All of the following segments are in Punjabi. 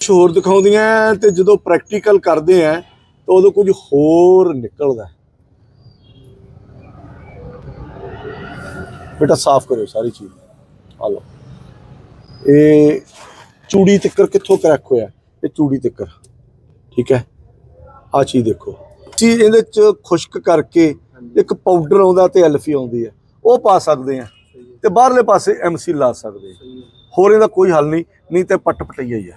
ਹੋਰ ਦਿਖਾਉਂਦੀਆਂ ਤੇ ਜਦੋਂ ਪ੍ਰੈਕਟੀਕਲ ਕਰਦੇ ਆ ਤਾਂ ਉਦੋਂ ਕੁਝ ਹੋਰ ਨਿਕਲਦਾ। ਬੇਟਾ ਸਾਫ਼ ਕਰਿਓ ਸਾਰੀ ਚੀਜ਼। ਆ ਲਓ। ਇਹ ਚੂੜੀ ਤਿੱਕਰ ਕਿੱਥੋਂ ਕਰੈਕ ਹੋਇਆ? ਇਹ ਚੂੜੀ ਤਿੱਕਰ। ਠੀਕ ਹੈ ਆ ਚੀਜ਼ ਦੇਖੋ। ਜੀ ਇਹਦੇ ਚ ਖੁਸ਼ਕ ਕਰਕੇ ਇੱਕ ਪਾਊਡਰ ਆਉਂਦਾ ਤੇ ਐਲਫੀ ਆਉਂਦੀ ਹੈ ਉਹ ਪਾ ਸਕਦੇ ਆ ਤੇ ਬਾਹਰਲੇ ਪਾਸੇ ਐਮਸੀ ਲਾ ਸਕਦੇ ਹੋਰ ਇਹਦਾ ਕੋਈ ਹੱਲ ਨਹੀਂ ਨਹੀਂ ਤੇ ਪੱਟ ਪਟਈਆ ਹੀ ਆ।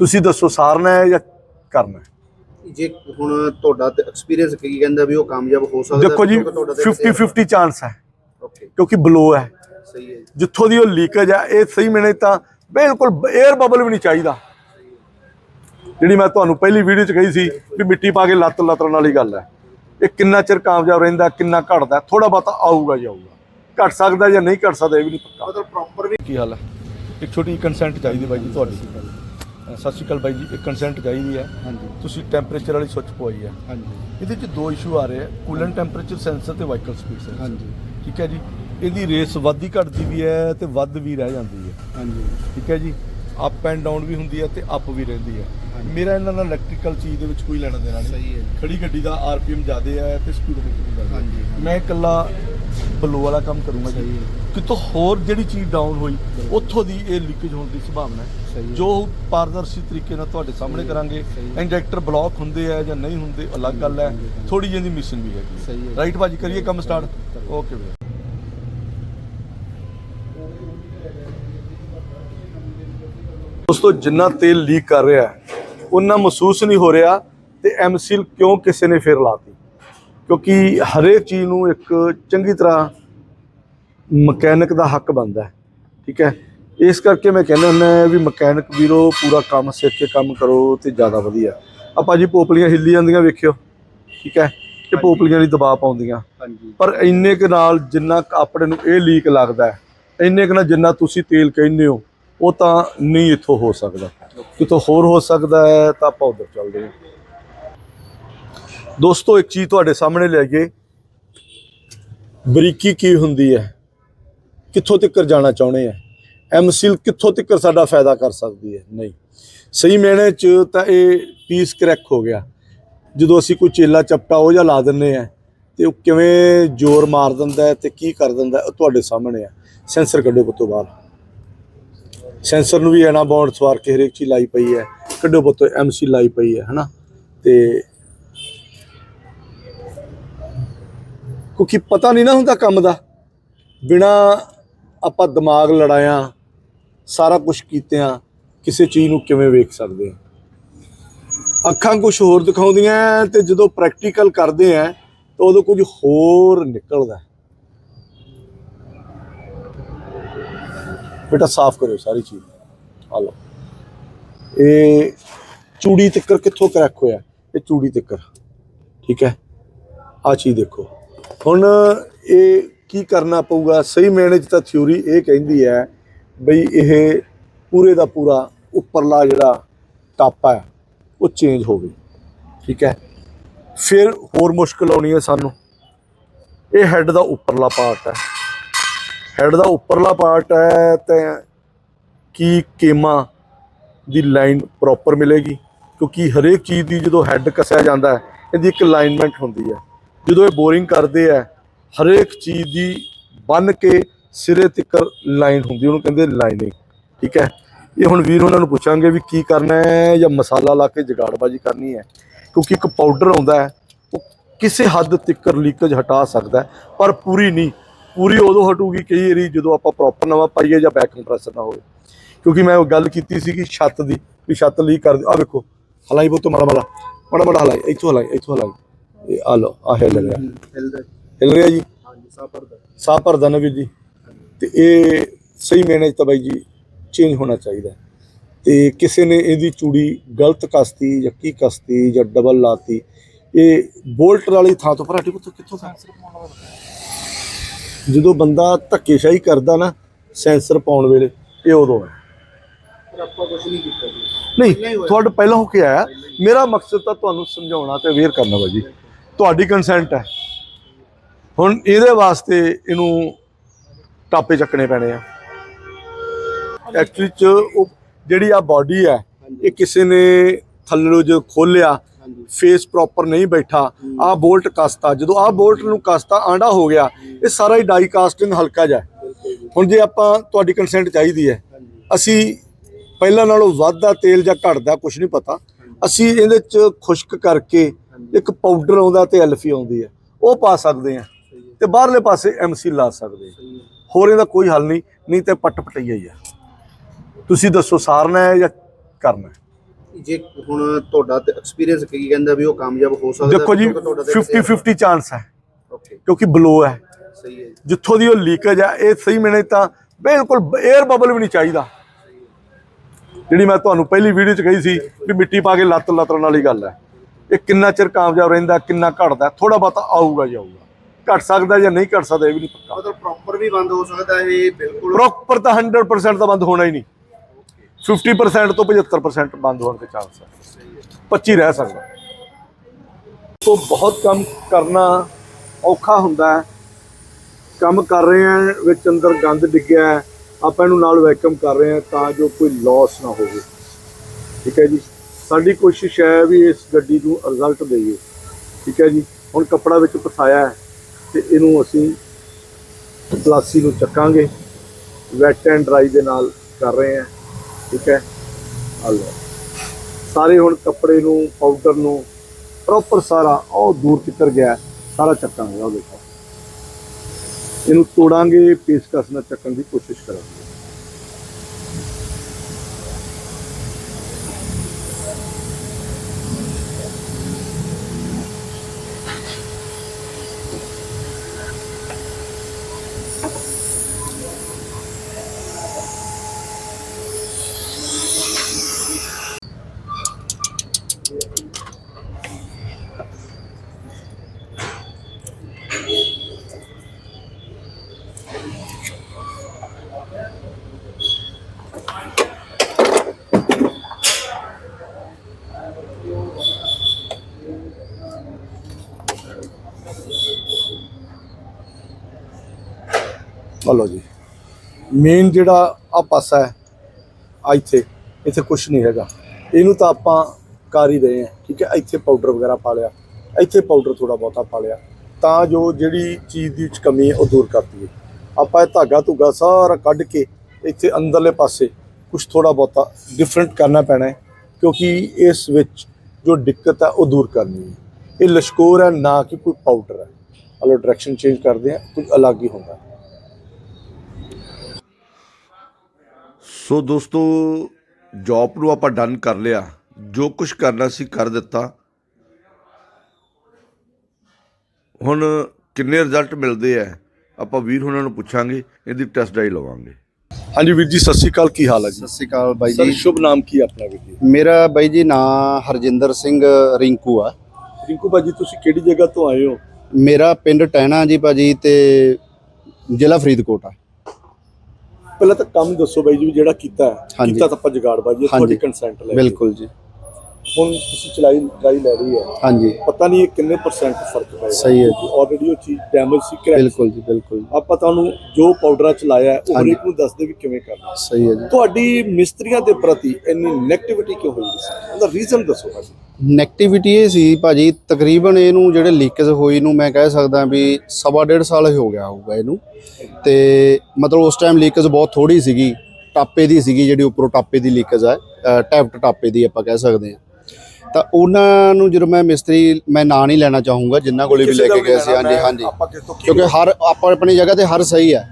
ਤੁਸੀਂ ਦੱਸੋ ਸਾਰਨਾ ਹੈ ਜਾਂ ਕਰਨਾ ਹੈ? ਜੇ ਹੁਣ ਤੁਹਾਡਾ ਤੇ ਐਕਸਪੀਰੀਅੰਸ ਕੀ ਕਹਿੰਦਾ ਵੀ ਉਹ ਕਾਮਯਾਬ ਹੋ ਸਕਦਾ ਦੇਖੋ ਜੀ ਕਿਉਂਕਿ ਤੁਹਾਡਾ ਤੇ 50 50 ਚਾਂਸ ਹੈ। ਓਕੇ ਕਿਉਂਕਿ ਬਲੋ ਹੈ। ਸਹੀ ਹੈ ਜਿੱਥੋਂ ਦੀ ਉਹ ਲੀਕੇਜ ਆ ਇਹ ਸਹੀ ਮੈਨੇ ਤਾਂ ਬਿਲਕੁਲ 에ਅਰ ਬਬਲ ਵੀ ਨਹੀਂ ਚਾਹੀਦਾ। ਜਿਹੜੀ ਮੈਂ ਤੁਹਾਨੂੰ ਪਹਿਲੀ ਵੀਡੀਓ 'ਚ ਕਹੀ ਸੀ ਵੀ ਮਿੱਟੀ ਪਾ ਕੇ ਲੱਤ ਲੱਤਰਨ ਵਾਲੀ ਗੱਲ ਹੈ। ਇਹ ਕਿੰਨਾ ਚਿਰ ਕਾਮਯਾਬ ਰਹਿੰਦਾ ਕਿੰਨਾ ਘਟਦਾ ਥੋੜਾ ਬਹੁਤਾ ਆਊਗਾ ਹੀ ਆਊਗਾ। ਘਟ ਸਕਦਾ ਜਾਂ ਨਹੀਂ ਘਟ ਸਕਦਾ ਇਹ ਵੀ ਨਹੀਂ ਪੱਕਾ। ਮਤਲਬ ਪ੍ਰੋਪਰ ਵੀ ਕੀ ਹਾਲ ਹੈ? ਇੱਕ ਛੋਟੀ ਕੰਸੈਂਟ ਚਾਹੀਦੀ ਬਾਈ ਜੀ ਤੁਹਾਡੀ। ਸਤਿ ਸ਼੍ਰੀ ਅਕਾਲ ਬਾਈ ਜੀ ਇੱਕ ਕੰਸੈਂਟ ਚਾਹੀਦੀ ਹੈ। ਹਾਂਜੀ। ਤੁਸੀਂ ਟੈਂਪਰੇਚਰ ਵਾਲੀ ਸੁੱਚ ਪਵਾਈ ਹੈ। ਹਾਂਜੀ। ਇਹਦੇ 'ਚ ਦੋ ਇਸ਼ੂ ਆ ਰਹੇ ਆ ਕੂਲੈਂਟ ਟੈਂਪਰੇਚਰ ਸੈਂਸਰ ਤੇ ਵਾਈਕਲ ਸਪੀਡ ਸੈਂਸਰ ਹਾਂਜੀ। ਠੀਕ ਹੈ ਜੀ? ਇਹਦੀ ਰੇਸ ਵੱਧਦੀ ਘਟਦੀ ਵੀ ਹੈ ਤੇ ਵੱਧ ਵੀ ਰਹਿ ਜਾਂਦੀ ਹੈ। ਹਾਂਜੀ। ਠੀਕ ਹੈ ਜੀ? ਅਪ ਐਂਡ ਡਾਊਨ ਵੀ ਹੁੰਦੀ ਹੈ ਤੇ ਅਪ ਵੀ ਰਹਿੰਦੀ ਹੈ। ਮੇਰਾ ਇਹਨਾਂ ਨਾਲ ਇਲੈਕਟ੍ਰੀਕਲ ਚੀਜ਼ ਦੇ ਵਿੱਚ ਕੋਈ ਲੈਣਾ ਦੇਣਾ ਨਹੀਂ। ਸਹੀ ਹੈ। ਖੜੀ ਗੱਡੀ ਦਾ ਆਰਪੀਐਮ ਜ਼ਿਆਦਾ ਹੈ ਤੇ ਸਪੀਡੋਮੀਟਰ ਵੀ ਜ਼ਿਆਦਾ ਹਾਂਜੀ। ਮੈਂ ਇਕੱਲਾ ਬਲੋ ਵਾਲਾ ਕੰਮ ਕਰੂੰਗਾ ਜੀ। ਕਿਤੋਂ ਹੋਰ ਜਿਹੜੀ ਚੀਜ਼ ਡਾਊਨ ਹੋਈ ਉੱਥੋਂ ਦੀ ਇਹ ਲੀਕੇਜ ਹੋਣ ਦੀ ਸੰਭਾਵਨਾ ਹੈ। ਜੋ ਪਾਰਦਰਸ਼ੀ ਤਰੀਕੇ ਨਾਲ ਤੁਹਾਡੇ ਸਾਹਮਣੇ ਕਰਾਂਗੇ। ਇੰਜੈਕਟਰ ਬਲੌਕ ਹੁੰਦੇ ਆ ਜਾਂ ਨਹੀਂ ਹੁੰਦੇ ਅਲੱਗ ਗੱਲ ਹੈ। ਥੋੜੀ ਜਿਹੀ ਮਿਸ਼ਨ ਵੀ ਹੈਗੀ। ਰਾਈਟ ਭਾਜੀ ਕਰੀਏ ਕੰਮ ਸਟਾਰਟ। ਓਕੇ ਵੀਰੇ ਦੋਸਤੋ ਜਿੰਨਾ ਤੇਲ ਲੀਕ ਕਰ ਰਿਹਾ ਹੈ, ਉਨਾ ਮਹਿਸੂਸ ਨਹੀਂ ਹੋ ਰਿਹਾ ਤੇ ਐਮਸੀਲ ਕਿਉਂ ਕਿਸੇ ਨੇ ਫੇਰ ਲਾਤੀ? ਕਿਉਂਕਿ ਹਰੇਕ ਚੀਜ਼ ਨੂੰ ਇੱਕ ਚੰਗੀ ਤਰ੍ਹਾਂ ਮਕੈਨਿਕ ਦਾ ਹੱਕ ਬਣਦਾ ਹੈ ਠੀਕ ਹੈ? ਇਸ ਕਰਕੇ ਮੈਂ ਕਹਿੰਦਾ ਹੁੰਦਾ ਵੀ ਮਕੈਨਿਕ ਵੀਰੋ ਪੂਰਾ ਕੰਮ ਸਿੱਖ ਕੇ ਕੰਮ ਕਰੋ ਤੇ ਜ਼ਿਆਦਾ ਵਧੀਆ। ਆਪਾਂ ਜੀ ਪੋਪਲੀਆਂ ਹਿੱਲੀ ਜਾਂਦੀਆਂ ਵੇਖਿਓ ਠੀਕ ਹੈ? ਇਹ ਪੋਪਲੀਆਂ ਦੀ ਦਬਾਅ ਪਾਉਂਦੀਆਂ। ਪਰ ਇੰਨੇ ਕੁ ਨਾਲ ਜਿੰਨਾ ਕੁ ਆਪਣੇ ਨੂੰ ਇਹ ਲੀਕ ਲੱਗਦਾ ਇੰਨੇ ਕੁ ਨਾਲ ਜਿੰਨਾ ਤੁਸੀਂ ਤੇਲ ਕਹਿੰਦੇ ਹੋ ਉਹ ਤਾਂ ਨਹੀਂ ਇੱਥੋਂ ਹੋ ਸਕਦਾ। ਕਿਤੋਂ ਹੋਰ ਹੋ ਸਕਦਾ ਹੈ ਤਾਂ ਆਪਾਂ ਉਧਰ ਚੱਲਦੇ ਹਾਂ। ਦੋਸਤੋ ਇੱਕ ਚੀਜ਼ ਤੁਹਾਡੇ ਸਾਹਮਣੇ ਲੈ ਗਏ ਬਰੀਕੀ ਕੀ ਹੁੰਦੀ ਹੈ? ਕਿੱਥੋਂ ਤੱਕ ਜਾਣਾ ਚਾਹੁੰਦੇ ਆ? ਐਮਸੀਲ ਕਿੱਥੋਂ ਤੱਕ ਸਾਡਾ ਫਾਇਦਾ ਕਰ ਸਕਦੀ ਹੈ? ਨਹੀਂ। ਸਹੀ ਮੈਨੇ ਚ ਤਾਂ ਇਹ ਪੀਸ ਕਰੈਕ ਹੋ ਗਿਆ। ਜਦੋਂ ਅਸੀਂ ਕੋਈ ਚੇਲਾ ਚਪਟਾ ਉਹ ਜਿਹਾ ਲਾ ਦਿੰਨੇ ਆ ਤੇ ਉਹ ਕਿਵੇਂ ਜ਼ੋਰ ਮਾਰ ਦਿੰਦਾ ਹੈ ਤੇ ਕੀ ਕਰ ਦਿੰਦਾ ਉਹ ਤੁਹਾਡੇ ਸਾਹਮਣੇ ਆ। ਸੈਂਸਰ ਕੱਢੋ ਪੁੱਤੋ ਬਾਹਰ। ਸੈਂਸਰ ਨੂੰ ਵੀ ਐਨਾ ਬੌਂਡ ਸਵਾਰ ਕੇ ਹਰੇਕ ਚੀਜ਼ ਲਾਈ ਪਈ ਹੈ। ਕੱਢੋ ਪੁੱਤੋ ਐਮਸੀ ਲਾਈ ਪਈ ਹੈ, ਹਨਾ? ਤੇ ਕਿਉਂਕਿ ਪਤਾ ਨਹੀਂ ਨਾ ਹੁੰਦਾ ਕੰਮ ਦਾ। ਬਿਨਾ ਆਪਾਂ ਦਿਮਾਗ ਲੜਾਇਆ ਸਾਰਾ ਕੁਝ ਕੀਤਿਆਂ ਕਿਸੇ ਚੀਜ਼ ਨੂੰ ਕਿਵੇਂ ਵੇਖ ਸਕਦੇ ਆ? ਅੱਖਾਂ ਕੁਝ ਹੋਰ ਦਿਖਾਉਂਦੀਆਂ ਤੇ ਜਦੋਂ ਪ੍ਰੈਕਟੀਕਲ ਕਰਦੇ ਆ ਤਾਂ ਉਦੋਂ ਕੁਝ ਹੋਰ ਨਿਕਲਦਾ ਬੇਟਾ ਸਾਫ਼ ਕਰਿਓ ਸਾਰੀ ਚੀਜ਼। ਆ ਲਓ। ਇਹ ਚੂੜੀ ਤਿੱਕਰ ਕਿੱਥੋਂ ਕਰੈਕ ਹੋਇਆ? ਇਹ ਚੂੜੀ ਤਿੱਕਰ। ਠੀਕ ਹੈ ਆ ਚੀਜ਼ ਦੇਖੋ। ਹੁਣ ਇਹ ਕੀ ਕਰਨਾ ਪਊਗਾ? ਸਹੀ ਮੈਨੇ ਚ ਤਾਂ ਥਿਊਰੀ ਇਹ ਕਹਿੰਦੀ ਹੈ ਬਈ ਇਹ ਪੂਰੇ ਦਾ ਪੂਰਾ ਉੱਪਰਲਾ ਜਿਹੜਾ ਟਾਪਾ ਹੈ, ਉਹ ਚੇਂਜ ਹੋਵੇ ਠੀਕ ਹੈ? ਫਿਰ ਹੋਰ ਮੁਸ਼ਕਲ ਆਉਣੀ ਹੈ ਸਾਨੂੰ। ਇਹ ਹੈੱਡ ਦਾ ਉੱਪਰਲਾ ਪਾਰਟ ਹੈ। ਹੈੱਡ ਦਾ ਉੱਪਰਲਾ ਪਾਰਟ ਹੈ ਤੇ ਕੀ ਕੇਮਾ ਦੀ ਲਾਈਨ ਪ੍ਰੋਪਰ ਮਿਲੇਗੀ? ਕਿਉਂਕਿ ਹਰੇਕ ਚੀਜ਼ ਦੀ ਜਦੋਂ ਹੈੱਡ ਕੱਸਿਆ ਜਾਂਦਾ ਹੈ, ਇਹਦੀ ਇੱਕ ਅਲਾਈਨਮੈਂਟ ਹੁੰਦੀ ਹੈ। ਜਦੋਂ ਇਹ ਬੋਰਿੰਗ ਕਰਦੇ ਆ ਹਰੇਕ ਚੀਜ਼ ਦੀ ਬੰਨ ਕੇ ਸਿਰੇ ਤੱਕ ਲਾਈਨ ਹੁੰਦੀ ਉਹਨੂੰ ਕਹਿੰਦੇ ਲਾਈਨਿੰਗ ਠੀਕ ਹੈ? ਇਹ ਹੁਣ ਵੀਰ ਉਹਨਾਂ ਨੂੰ ਪੁੱਛਾਂਗੇ ਵੀ ਕੀ ਕਰਨਾ ਹੈ ਜਾਂ ਮਸਾਲਾ ਲਾ ਕੇ ਜਗਾੜਬਾਜੀ ਕਰਨੀ ਹੈ? ਕਿਉਂਕਿ ਇੱਕ ਪਾਊਡਰ ਆਉਂਦਾ ਹੈ ਉਹ ਕਿਸੇ ਹੱਦ ਤੱਕ ਲੀਕੇਜ ਹਟਾ ਸਕਦਾ ਪਰ ਪੂਰੀ ਨਹੀਂ ਪੂਰੀ ਉਦੋਂ ਹਟੂਗੀ ਕਈ ਵਾਰੀ ਜਦੋਂ ਆਪਾਂ ਪ੍ਰੋਪਰ ਨਵਾਂ ਪਾਈਏ ਜਾਂ ਬੈਕ ਕੰਪਰੈਸਰ ਨਾ ਹੋਵੇ। ਕਿਉਂਕਿ ਮੈਂ ਉਹ ਗੱਲ ਕੀਤੀ ਸੀ ਕਿ ਛੱਤ ਦੀ ਵੀ ਛੱਤ ਲੀਕ ਕਰ ਆ ਵੇਖੋ ਹਲਾਈ ਬੋ ਮਾੜਾ ਮਾੜਾ ਮਾੜਾ ਮਾੜਾ ਹਲਾਈ ਇੱਥੋਂ ਹਲਾਈ ਇੱਥੋਂ ਹਲਾਈ। ਇਹ ਆ ਲੋ ਆ ਹਿੱਲ ਰਿਹਾ। ਹਿੱਲ ਰਿਹਾ। ਜੀ? ਹਾਂਜੀ ਸਾਪਰ ਦਾ ਸਾਹ ਭਰਦਾ ਨਾ ਵੀਰ ਜੀ। ਤੇ ਇਹ ਸਹੀ ਮੈਨੇਜ ਤਾਂ ਬਾਈ ਜੀ ਚੇਂਜ ਹੋਣਾ ਚਾਹੀਦਾ। ਤੇ ਕਿਸੇ ਨੇ ਇਹਦੀ ਚੂੜੀ ਗਲਤ ਕਸਤੀ ਜਾਂ ਕੀ ਕਸਤੀ ਜਾਂ ਡਬਲ ਲਾਤੀ ਇਹ ਬੋਲਟ ਵਾਲੀ ਥਾਂ ਤੋਂ ਭਰਾਟੀ ਕਿੱਥੋਂ ਕਿੱਥੋਂ ਥਾਂ ਜਦੋਂ ਬੰਦਾ ਧੱਕੇਸ਼ਾਹੀ ਕਰਦਾ ਨਾ ਸੈਂਸਰ ਪਾਉਣ ਵੇਲੇ ਇਹ ਉਦੋਂ ਹੈ। ਪਰ ਆਪਾਂ ਕੁਝ ਨਹੀਂ ਕੀਤਾ ਜੀ। ਤੁਹਾਡਾ ਪਹਿਲਾਂ ਹੋ ਕੇ ਆਇਆ। ਮੇਰਾ ਮਕਸਦ ਤਾਂ ਤੁਹਾਨੂੰ ਸਮਝਾਉਣਾ ਤੇ ਅਵੇਅਰ ਕਰਨਾ ਬਾਜੀ ਤੁਹਾਡੀ ਕੰਸੈਂਟ ਹੈ। ਹੁਣ ਇਹਦੇ ਵਾਸਤੇ ਇਹਨੂੰ ਟਾਪੇ ਚੱਕਣੇ ਪੈਣੇ ਆ। ਐਕਚੁਅਲੀ ਚ ਉਹ ਜਿਹੜੀ ਆ ਬਾਡੀ ਹੈ ਇਹ ਕਿਸੇ ਨੇ ਥੱਲੇੋਂ ਜੋ ਖੋਲਿਆ ਫੇਸ ਪ੍ਰੋਪਰ ਨਹੀਂ ਬੈਠਾ ਆਹ ਬੋਲਟ ਕਸਤਾ ਜਦੋਂ ਆਹ ਬੋਲਟ ਨੂੰ ਕਸਤਾ ਆਂਡਾ ਹੋ ਗਿਆ ਇਹ ਸਾਰਾ ਹੀ ਡਾਈ ਕਾਸਟਿੰਗ ਹਲਕਾ ਜਾ। ਹੁਣ ਜੇ ਆਪਾਂ ਤੁਹਾਡੀ ਕੰਸੈਂਟ ਚਾਹੀਦੀ ਹੈ ਅਸੀਂ ਪਹਿਲਾਂ ਨਾਲੋਂ ਵੱਧਦਾ ਤੇਲ ਜਾਂ ਘਟਦਾ ਕੁਝ ਨਹੀਂ ਪਤਾ। ਅਸੀਂ ਇਹਦੇ ਚ ਖੁਸ਼ਕ ਕਰਕੇ ਇੱਕ ਪਾਊਡਰ ਆਉਂਦਾ ਤੇ ਐਲਫੀ ਆਉਂਦੀ ਹੈ ਉਹ ਪਾ ਸਕਦੇ ਆ ਤੇ ਬਾਹਰਲੇ ਪਾਸੇ ਐਮਸੀ ਲਾ ਸਕਦੇ ਆ ਹੋਰ ਇਹਦਾ ਕੋਈ ਹੱਲ ਨਹੀਂ ਨਹੀਂ ਤੇ ਪੱਟ ਪਟਈਆ ਹੀ ਆ। ਤੁਸੀਂ ਦੱਸੋ ਸਾਰਨਾ ਹੈ ਜਾਂ ਕਰਨਾ ਹੈ? ਜੇ ਹੁਣ ਤੁਹਾਡਾ ਤੇ ਐਕਸਪੀਰੀਅੰਸ ਕੀ ਕਹਿੰਦਾ ਵੀ ਉਹ ਕਾਮਯਾਬ ਹੋ ਸਕਦਾ ਦੇਖੋ ਜੀ ਕਿਉਂਕਿ ਤੁਹਾਡਾ ਤਾਂ 50 50 ਚਾਂਸ ਹੈ ਕਿਉਂਕਿ ਬਲੋ ਹੈ। ਸਹੀ ਹੈ ਜੀ, ਜਿੱਥੋਂ ਦੀ ਉਹ ਲੀਕੇਜ ਹੈ ਇਹ ਸਹੀ ਮੈਨੇ ਤਾਂ ਬਿਲਕੁਲ 에ਅਰ ਬਬਲ ਵੀ ਨਹੀਂ ਚਾਹੀਦਾ। ਜਿਹੜੀ ਮੈਂ ਤੁਹਾਨੂੰ ਪਹਿਲੀ ਵੀਡੀਓ 'ਚ ਕਹੀ ਸੀ ਵੀ ਮਿੱਟੀ ਪਾ ਕੇ ਲੱਤ ਲੱਤਰਨ ਵਾਲੀ ਗੱਲ ਹੈ। ਇਹ ਕਿੰਨਾ ਚਿਰ ਕਾਮਯਾਬ ਰਹਿੰਦਾ ਕਿੰਨਾ ਘਟਦਾ ਥੋੜਾ ਬਹੁਤਾ ਆਊਗਾ ਹੀ ਆਊਗਾ। ਘਟ ਸਕਦਾ ਜਾਂ ਨਹੀਂ ਘਟ ਸਕਦਾ ਇਹ ਵੀ ਨਹੀਂ ਪੱਕਾ। ਮਤਲਬ ਪ੍ਰੋਪਰ ਵੀ ਬੰਦ ਹੋ ਸਕਦਾ ਇਹ ਬਿਲਕੁਲ ਪ੍ਰੋਪਰ ਤਾਂ 100% ਤਾਂ ਬੰਦ ਹੋਣਾ ਹੀ ਨਹੀਂ। 50% ਤੋਂ 75% ਬੰਦ ਹੋਣ ਦੇ ਚਾਂਸ ਹੈ। 25 ਰਹਿ ਸਕਦਾ। ਤੋਂ ਬਹੁਤ ਕੰਮ ਕਰਨਾ ਔਖਾ ਹੁੰਦਾ ਹੈ। ਕੰਮ ਕਰ ਰਹੇ ਆ ਵਿੱਚ ਅੰਦਰ ਗੰਦ ਡਿੱਗਿਆ ਆਪਾਂ ਇਹਨੂੰ ਨਾਲ ਵੈਕਮ ਕਰ ਰਹੇ ਆ ਤਾਂ ਜੋ ਕੋਈ ਲਾਸ ਨਾ ਹੋਵੇ। ਠੀਕ ਹੈ ਜੀ? ਸਾਡੀ ਕੋਸ਼ਿਸ਼ ਹੈ ਵੀ ਇਸ ਗੱਡੀ ਨੂੰ ਰਿਜ਼ਲਟ ਦੇਈਏ। ਠੀਕ ਹੈ ਜੀ? ਹੁਣ ਕੱਪੜਾ ਵਿੱਚ ਫਸਾਇਆ ਹੈ। ਤੇ ਇਹਨੂੰ ਅਸੀਂ ਪਲਾਸੀ ਨੂੰ ਚੱਕਾਂਗੇ। ਵੈਟ ਐਂਡ ਡਰਾਈ ਦੇ ਨਾਲ ਕਰ ਰਹੇ ਹਾਂ। ਠੀਕ ਹੈ? ਆ ਸਾਰੇ ਹੁਣ ਕੱਪੜੇ ਨੂੰ ਪਾਊਡਰ ਨੂੰ ਪ੍ਰੋਪਰ ਸਾਰਾ ਉਹ ਦੂਰ ਕਿੱਧਰ ਗਿਆ। ਸਾਰਾ ਚੱਕਾਂਗੇ। ਉਹ ਦੇਖੋ। ਇਹਨੂੰ ਤੋੜਾਂਗੇ ਪੇਚਕਸ ਨਾਲ ਚੱਕਣ ਦੀ ਕੋਸ਼ਿਸ਼ ਕਰਾਂਗੇ। ਆ ਜੀ। ਮੇਨ ਜਿਹੜਾ ਆ ਪਾਸਾ ਹੈ ਆ ਇੱਥੇ ਇੱਥੇ ਕੁਝ ਨਹੀਂ ਹੈਗਾ। ਇਹਨੂੰ ਤਾਂ ਆਪਾਂ ਕਰ ਹੀ ਰਹੇ ਹਾਂ, ਠੀਕ ਹੈ? ਇੱਥੇ ਪਾਊਡਰ ਵਗੈਰਾ ਪਾ ਲਿਆ। ਇੱਥੇ ਪਾਊਡਰ ਥੋੜਾ ਬਹੁਤਾ ਪਾ ਲਿਆ। ਤਾਂ ਜੋ ਜਿਹੜੀ ਚੀਜ਼ ਦੀ ਵਿੱਚ ਕਮੀ ਹੈ, ਉਹ ਦੂਰ ਕਰਦੀ ਹੈ ਆਪਾਂ ਇਹ ਧਾਗਾ ਧੁਗਾ ਸਾਰਾ ਕੱਢ ਕੇ ਇੱਥੇ ਅੰਦਰਲੇ ਪਾਸੇ ਕੁਝ ਥੋੜਾ ਬਹੁਤਾ ਡਿਫਰੈਂਟ ਕਰਨਾ ਪੈਣਾ ਹੈ, ਕਿਉਂਕਿ ਇਸ ਵਿੱਚ ਜੋ ਦਿੱਕਤ ਹੈ, ਉਹ ਦੂਰ ਕਰਨੀ ਹੈ। ਇਹ ਲਸ਼ਕੋਰ ਹੈ, ਨਾ ਕਿ ਕੋਈ ਪਾਊਡਰ ਹੈ। ਹਲੋ ਡਾਇਰੈਕਸ਼ਨ ਚੇਂਜ ਕਰਦੇ ਆ ਕੁਝ ਅਲੱਗ ਹੀ ਹੁੰਦਾ ਸੋ ਦੋਸਤੋ ਜੌਬ ਨੂੰ ਆਪਾਂ ਡਨ ਕਰ ਲਿਆ। ਜੋ ਕੁਝ ਕਰਨਾ ਸੀ ਕਰ ਦਿੱਤਾ। ਹੁਣ ਕਿੰਨੇ ਰਿਜ਼ਲਟ ਮਿਲਦੇ ਆ ਆਪਾਂ ਵੀਰ ਹੁਣਾਂ ਨੂੰ ਪੁੱਛਾਂਗੇ ਇਹਦੀ ਟੈਸਟ ਡਰਾਈ ਲਵਾਂਗੇ। ਹਾਂਜੀ ਵੀਰ ਜੀ ਸਤਿ ਸ਼੍ਰੀ ਅਕਾਲ ਕੀ ਹਾਲ ਹੈ ਜੀ? ਸਤਿ ਸ਼੍ਰੀ ਅਕਾਲ ਬਾਈ ਸਰ ਜੀ। ਸ਼ੁਭ ਨਾਮ ਕੀ ਆਪਣਾ ਵੀਰ ਜੀ? ਮੇਰਾ ਬਾਈ ਜੀ ਨਾਂ ਹਰਜਿੰਦਰ ਸਿੰਘ ਰਿੰਕੂ ਆ। ਰਿੰਕੂ ਭਾਜੀ ਤੁਸੀਂ ਕਿਹੜੀ ਜਗ੍ਹਾ ਤੋਂ ਆਏ ਹੋ? ਮੇਰਾ ਪਿੰਡ ਟੈਣਾ ਜੀ ਭਾਜੀ ਤੇ ਜ਼ਿਲ੍ਹਾ ਫਰੀਦਕੋਟ ਆ। ਪਹਿਲਾਂ ਤਾਂ ਕੰਮ ਦੱਸੋ ਬਾਈ ਜੀ ਵੀ ਜਿਹੜਾ ਕੀਤਾ ਹੈ ਹਾਂਜੀ। ਕੀਤਾ ਤਾਂ ਆਪਾਂ ਜਗਾੜ ਬਾਜੀ ਹੈ, ਤੁਹਾਡੀ। ਕੰਸੈਂਟ ਲੈ ਕੇ। ਬਿਲਕੁਲ ਜੀ ਹੁਣ ਤੁਸੀਂ ਚਲਾਈ ਚਲਾਈ ਲੈ ਰਹੀ ਹੈ। ਹਾਂਜੀ। ਪਤਾ ਨਹੀਂ ਇਹ ਕਿੰਨੇ ਪਰਸੈਂਟ ਫ਼ਰਕ ਪਏਗਾ ਸਹੀ ਹੈ ਜੀ। ਆਲਰੇਡੀ ਉਹ ਚੀਜ਼ ਡੈਮੇਜ ਸੀ ਕਰੈਕ ਬਿਲਕੁਲ ਜੀ ਬਿਲਕੁਲ। ਆਪਾਂ ਤੁਹਾਨੂੰ ਜੋ ਪਾਊਡਰਾਂ ਚ ਲਾਇਆ ਹੈ, ਉਹ ਹਾਂਜੀ। ਹਰੇਕ ਨੂੰ ਦੱਸਦੇ ਵੀ ਕਿਵੇਂ ਕਰਨਾ। ਸਹੀ ਹੈ ਜੀ। ਤੁਹਾਡੀ ਮਿਸਤਰੀਆਂ ਦੇ ਪ੍ਰਤੀ ਇੰਨੀ ਨੈਗੇਟਿਵਿਟੀ ਕਿਉਂ ਹੋਈ ਸੀ? ਉਹਦਾ ਰੀਜ਼ਨ ਦੱਸੋ ਭਾਜੀ। ਨੈਗੇਟਿਵਿਟੀ ਇਹ ਸੀ ਭਾਜੀ ਤਕਰੀਬਨ ਇਹਨੂੰ ਜਿਹੜੇ ਲੀਕੇਜ ਹੋਈ ਨੂੰ ਮੈਂ ਕਹਿ ਸਕਦਾ ਵੀ ਸਵਾ ਡੇਢ ਸਾਲ ਹੀ ਹੋ ਗਿਆ ਹੋਊਗਾ ਇਹਨੂੰ। ਤੇ ਮਤਲਬ ਉਸ ਟਾਈਮ ਲੀਕੇਜ ਬਹੁਤ ਥੋੜੀ ਸੀਗੀ ਟਾਪੇ ਦੀ ਸੀਗੀ ਜਿਹੜੀ ਉੱਪਰੋਂ ਟਾਪੇ ਦੀ ਲੀਕੇਜ ਹੈ ਟੈਪਟ ਟਾਪੇ ਦੀ ਆਪਾਂ ਕਹਿ ਸਕਦੇ ਹਾਂ। ਤਾਂ ਉਹਨਾਂ ਨੂੰ ਜਦੋਂ ਮੈਂ ਮਿਸਤਰੀ ਮੈਂ ਨਾਂ ਨਹੀਂ ਲੈਣਾ ਚਾਹੂੰਗਾ ਜਿੰਨਾਂ ਕੋਲੇ ਵੀ ਲੈ ਕੇ ਗਏ ਸੀ। ਹਾਂਜੀ ਹਾਂਜੀ। ਕਿਉਂਕਿ ਹਰ ਆਪਾਂ ਆਪਣੀ ਜਗ੍ਹਾ ਤੇ ਹਰ ਸਹੀ ਹੈ।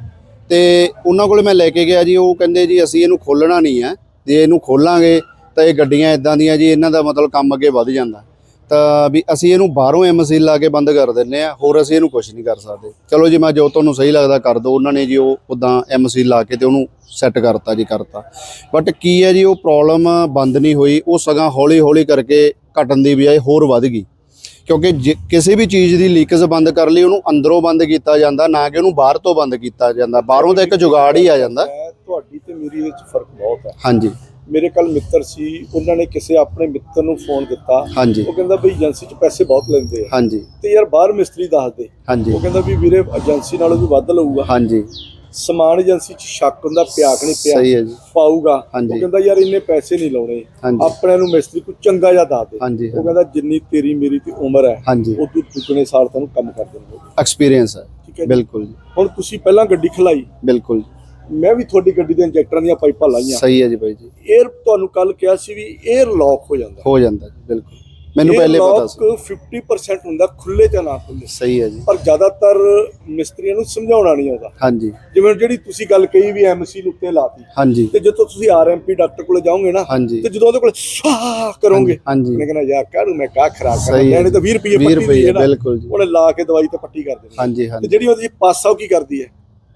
ਤੇ ਉਹਨਾਂ ਕੋਲੇ ਮੈਂ ਲੈ ਕੇ ਗਿਆ ਜੀ ਉਹ ਕਹਿੰਦੇ ਜੀ ਅਸੀਂ ਇਹਨੂੰ ਖੋਲਣਾ ਨਹੀਂ ਹੈ। ਜੇ ਇਹਨੂੰ ਖੋਲਾਂਗੇ ਤਾਂ ਇਹ ਗੱਡੀਆਂ ਇਦਾਂ ਦੀਆਂ ਜੀ ਇਹਨਾਂ ਦਾ ਮਤਲਬ ਕੰਮ ਅੱਗੇ ਵੱਧ ਜਾਂਦਾ। ਤਾਂ ਵੀ ਅਸੀਂ ਇਹਨੂੰ ਬਾਹਰੋਂ ਐਮਸੀ ਲਾ ਕੇ ਬੰਦ ਕਰ ਦਿੰਨੇ ਆ ਹੋਰ ਅਸੀਂ ਇਹਨੂੰ ਕੁਝ ਨਹੀਂ ਕਰ ਸਕਦੇ। ਚਲੋ ਜੀ ਮੈਂ ਜੋ ਤੁਹਾਨੂੰ ਸਹੀ ਲੱਗਦਾ ਕਰ ਦਿਓ ਉਹਨਾਂ ਨੇ ਜੀ ਉਹ ਉਦਾਂ ਐਮਸੀ ਲਾ ਕੇ ਤੇ ਉਹਨੂੰ ਸੈੱਟ ਕਰਤਾ ਜੀ ਕਰਤਾ। ਬਟ ਕੀ ਹੈ ਜੀ ਉਹ ਪ੍ਰੋਬਲਮ ਬੰਦ ਨਹੀਂ ਹੋਈ ਉਹ ਸਗਾਂ ਹੌਲੀ ਹੌਲੀ ਕਰਕੇ ਘਟਣ ਦੀ ਬਜਾਏ ਹੋਰ ਵੱਧ ਗਈ। ਕਿਉਂਕਿ ਕਿਸੇ ਵੀ ਚੀਜ਼ ਦੀ ਲੀਕੇਜ ਬੰਦ ਕਰ ਲਈ ਉਹਨੂੰ ਅੰਦਰੋਂ ਬੰਦ ਕੀਤਾ ਜਾਂਦਾ ਨਾ ਕਿ ਉਹਨੂੰ ਬਾਹਰ ਤੋਂ ਬੰਦ ਕੀਤਾ ਜਾਂਦਾ। ਬਾਹਰੋਂ ਤਾਂ ਇੱਕ ਜੁਗਾੜ ਹੀ ਆ ਜਾਂਦਾ। ਤੁਹਾਡੀ ਤੇ ਮੇਰੀ ਵਿੱਚ ਫ਼ਰਕ ਬਹੁਤ ਹੈ ਹਾਂਜੀ। ਮੇਰੇ ਕੱਲ ਮਿੱਤਰ ਸੀ ਉਹਨਾਂ ਨੇ ਕਿਸੇ ਆਪਣੇ ਮਿੱਤਰ ਨੂੰ ਫੋਨ ਦਿੱਤਾ। ਹਾਂਜੀ। ਉਹ ਕਹਿੰਦਾ ਬਈ ਏਜੰਸੀ 'ਚ ਪੈਸੇ ਬਹੁਤ ਲੈਂਦੇ ਆ। ਹਾਂਜੀ। ਤੇ ਯਾਰ ਬਾਹਰ ਮਿਸਤਰੀ ਦੱਸ ਦੇ। ਹਾਂਜੀ। ਉਹ ਕਹਿੰਦਾ ਵੀ ਵੀਰੇ ਏਜੰਸੀ ਨਾਲੋਂ ਵੀ ਵੱਧ ਲਊਗਾ। ਹਾਂਜੀ। ਸਮਾਨ ਏਜੰਸੀ 'ਚ ਸ਼ੱਕ ਹੁੰਦਾ ਪਿਆ ਕਿ ਨਹੀਂ ਪਿਆ ਸਹੀ ਹੈ ਜੀ। ਪਾਊਗਾ। ਉਹ। ਕਹਿੰਦਾ ਯਾਰ ਇੰਨੇ ਪੈਸੇ ਨਹੀਂ ਲਾਉਣੇ। ਆਪਣੇ ਨੂੰ ਮਿਸਤਰੀ ਕੋਈ ਚੰਗਾ ਜਿਹਾ ਦੱਸ ਦੇ। ਉਹ ਕਹਿੰਦਾ ਜਿੰਨੀ ਤੇਰੀ ਮੇਰੀ ਤੇ ਉਮਰ ਹੈ ਉਹ ਤੂੰ ਦੁੱਗਣੇ ਸਾਲ ਤੈਨੂੰ ਕੰਮ ਕਰ ਦੇਣਗੇ। ਐਕਸਪੀਰੀਅੰਸ ਹੈ? ਬਿਲਕੁਲ ਹੁਣ ਤੁਸੀਂ ਪਹਿਲਾਂ ਗੱਡੀ ਖਲਾਈ। ਬਿਲਕੁਲ ਮੈਂ ਵੀ ਤੁਹਾਡੀ ਗੱਡੀ ਦੇ ਇੰਜੈਕਟਰਾਂ ਦੀਆਂ ਪਾਈਪਾਂ ਲਾਈਆਂ। ਸਹੀ ਹੈ ਜੀ ਬਾਈ ਜੀ। 에ਅਰ ਤੁਹਾਨੂੰ ਕੱਲ ਕਿਹਾ ਸੀ ਵੀ 에ਅਰ ਲੌਕ ਹੋ ਜਾਂਦਾ। ਹੋ ਜਾਂਦਾ ਜੀ ਬਿਲਕੁਲ। ਮੈਨੂੰ Air ਪਹਿਲੇ ਪਤਾ lock ਸੀ। 50% ਹੁੰਦਾ ਖੁੱਲੇ ਜਾਂ ਨਾ ਖੁੱਲੇ ਸਹੀ ਹੈ ਜੀ। ਪਰ ਜ਼ਿਆਦਾਤਰ ਮਿਸਤਰੀਆਂ ਨੂੰ ਸਮਝਾਉਣਾ ਨਹੀਂ ਆਉਂਦਾ। ਹਾਂਜੀ। ਜਿਵੇਂ ਜਿਹੜੀ ਤੁਸੀਂ ਗੱਲ ਕਹੀ ਵੀ ਐਮਸੀ ਨੂੰ ਉੱਤੇ ਲਾਤੀ। ਹਾਂਜੀ। ਤੇ ਜਦੋਂ ਤੁਸੀਂ ਆਰਐਮਪੀ ਡਾਕਟਰ ਕੋਲੇ ਜਾਓਗੇ ਨਾ ਹਾਂਜੀ। ਤੇ ਜਦੋਂ ਉਹਦੇ ਕੋਲੇ ਸਾਹ ਕਰੋਗੇ ਹਾਂਜੀ ਉਹਨੇ ਕਹਿਣਾ ਯਾਰ ਕਾਹਨੂੰ ਮੈਂ ਕਾਹ ਖਰਾਬ ਕਰਾਂ ਸਹੀ ਹੈ। ਤਾਂ 20 ਰੁਪਏ 20 ਪੱਟੀ ਰੁਪਏ ਦੀ ਹੈ ਨਾ। ਬਿਲਕੁਲ ਜੀ। ਉਹਨੇ ਲਾ ਕੇ ਦਵਾਈ ਤੇ ਪੱਟੀ ਕਰ ਦੇਣੀ। ਹਾਂਜੀ ਤੇ ਹਾਂਜੀ ਜਿਹੜੀ ਉਹਦੀ ਪਾਸਾ ਉਹ ਕੀ ਕਰਦੀ ਹੈ?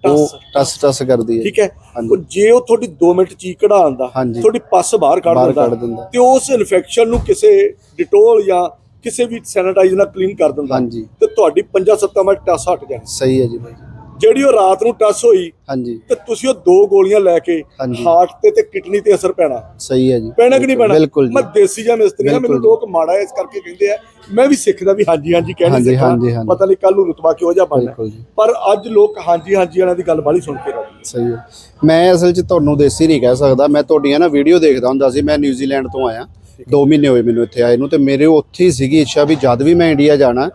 ਉਹ ਟੱਸ। ਟਸ ਕਰਦੀ ਹੈ। ਠੀਕ ਹੈ। ਉਹ ਜੇ ਉਹ ਤੁਹਾਡੀ 2 ਮਿੰਟ ਚੀਕ ਕਢਾਉਣ ਦਾ ਹਾਂਜੀ। ਤੁਹਾਡੀ ਪੱਸ ਬਾਹਰ ਕੱਢ ਦਿੰਦਾ ਤੇ ਉਸ ਇਨਫੈਕਸ਼ਨ ਨੂੰ ਕਿਸੇ ਡਿਟੋਲ ਜਾਂ ਕਿਸੇ ਵੀ ਸੈਨੀਟਾਈਜ਼ਰ ਨਾਲ ਕਲੀਨ ਕਰ ਦਿੰਦਾ ਤੇ ਤੁਹਾਡੀ 5-7 ਮਿੰਟ ਟੱਸ ਹਟ ਜਾਣੀ। ਸਹੀ ਹੈ ਜੀ ਬਾਈ ਜਿਹੜੀ ਉਹ ਰਾਤ ਨੂੰ ਟੱਸ ਹੋਈ ਹਾਂਜੀ। ਤੇ ਤੁਸੀਂ ਉਹ ਦੋ ਗੋਲੀਆਂ ਲੈ ਕੇ ਹਾਂਜੀ। ਹਾਰਟ ਤੇ ਤੇ ਕਿਡਨੀ ਤੇ ਅਸਰ ਪੈਣਾ। ਸਹੀ ਹੈ ਜੀ। ਪੈਣਾ ਕਿ ਨਹੀਂ ਪੈਣਾ? ਬਿਲਕੁਲ ਜੀ। ਮੈਂ ਦੇਸੀ ਜਾਂ ਮਿਸਤਰੀ ਆ ਬਿਲਕੁਲ ਮੈਨੂੰ। ਲੋਕ ਮਾੜਾ ਇਸ ਕਰਕੇ ਕਹਿੰਦੇ ਆ ਮੈਂ ਵੀ ਸਿੱਖਦਾ ਵੀ ਹਾਂਜੀ ਹਾਂਜੀ ਕਹਿਣੀ ਹਾਂਜੀ, ਸਿੱਖਣਾ ਹਾਂਜੀ, ਹਾਂਜੀ। ਪਤਾ ਨਹੀਂ ਕੱਲ ਨੂੰ ਰੁਤਬਾ ਕਿਹੋ ਜਿਹਾ ਬਣਨਾ। ਬਿਲਕੁਲ ਜੀ। ਪਰ ਅੱਜ ਲੋਕ ਹਾਂਜੀ ਹਾਂਜੀ ਵਾਲਿਆਂ ਦੀ ਗੱਲ ਬਾਲੀ ਸੁਣ ਕੇ ਰਾਜੀ ਸਹੀ ਹੈ। ਮੈਂ ਅਸਲ 'ਚ ਤੁਹਾਨੂੰ ਦੇਸੀ ਨਹੀਂ ਕਹਿ ਸਕਦਾ। ਮੈਂ ਤੁਹਾਡੀਆਂ ਨਾ ਵੀਡੀਓ ਦੇਖਦਾ ਹੁੰਦਾ ਸੀ ਮੈਂ ਨਿਊਜ਼ੀਲੈਂਡ ਤੋਂ ਆਇਆ। 2 ਮਹੀਨੇ ਹੋਏ ਮੈਨੂੰ ਇੱਥੇ ਆਏ ਨੂੰ ਤੇ ਮੇਰੇ ਉੱਥੇ ਹੀ ਸੀਗੀ ਇੱਛਾ ਵੀ ਜਦ ਵੀ ਮੈਂ ਇੰਡੀਆ ਜਾਣਾ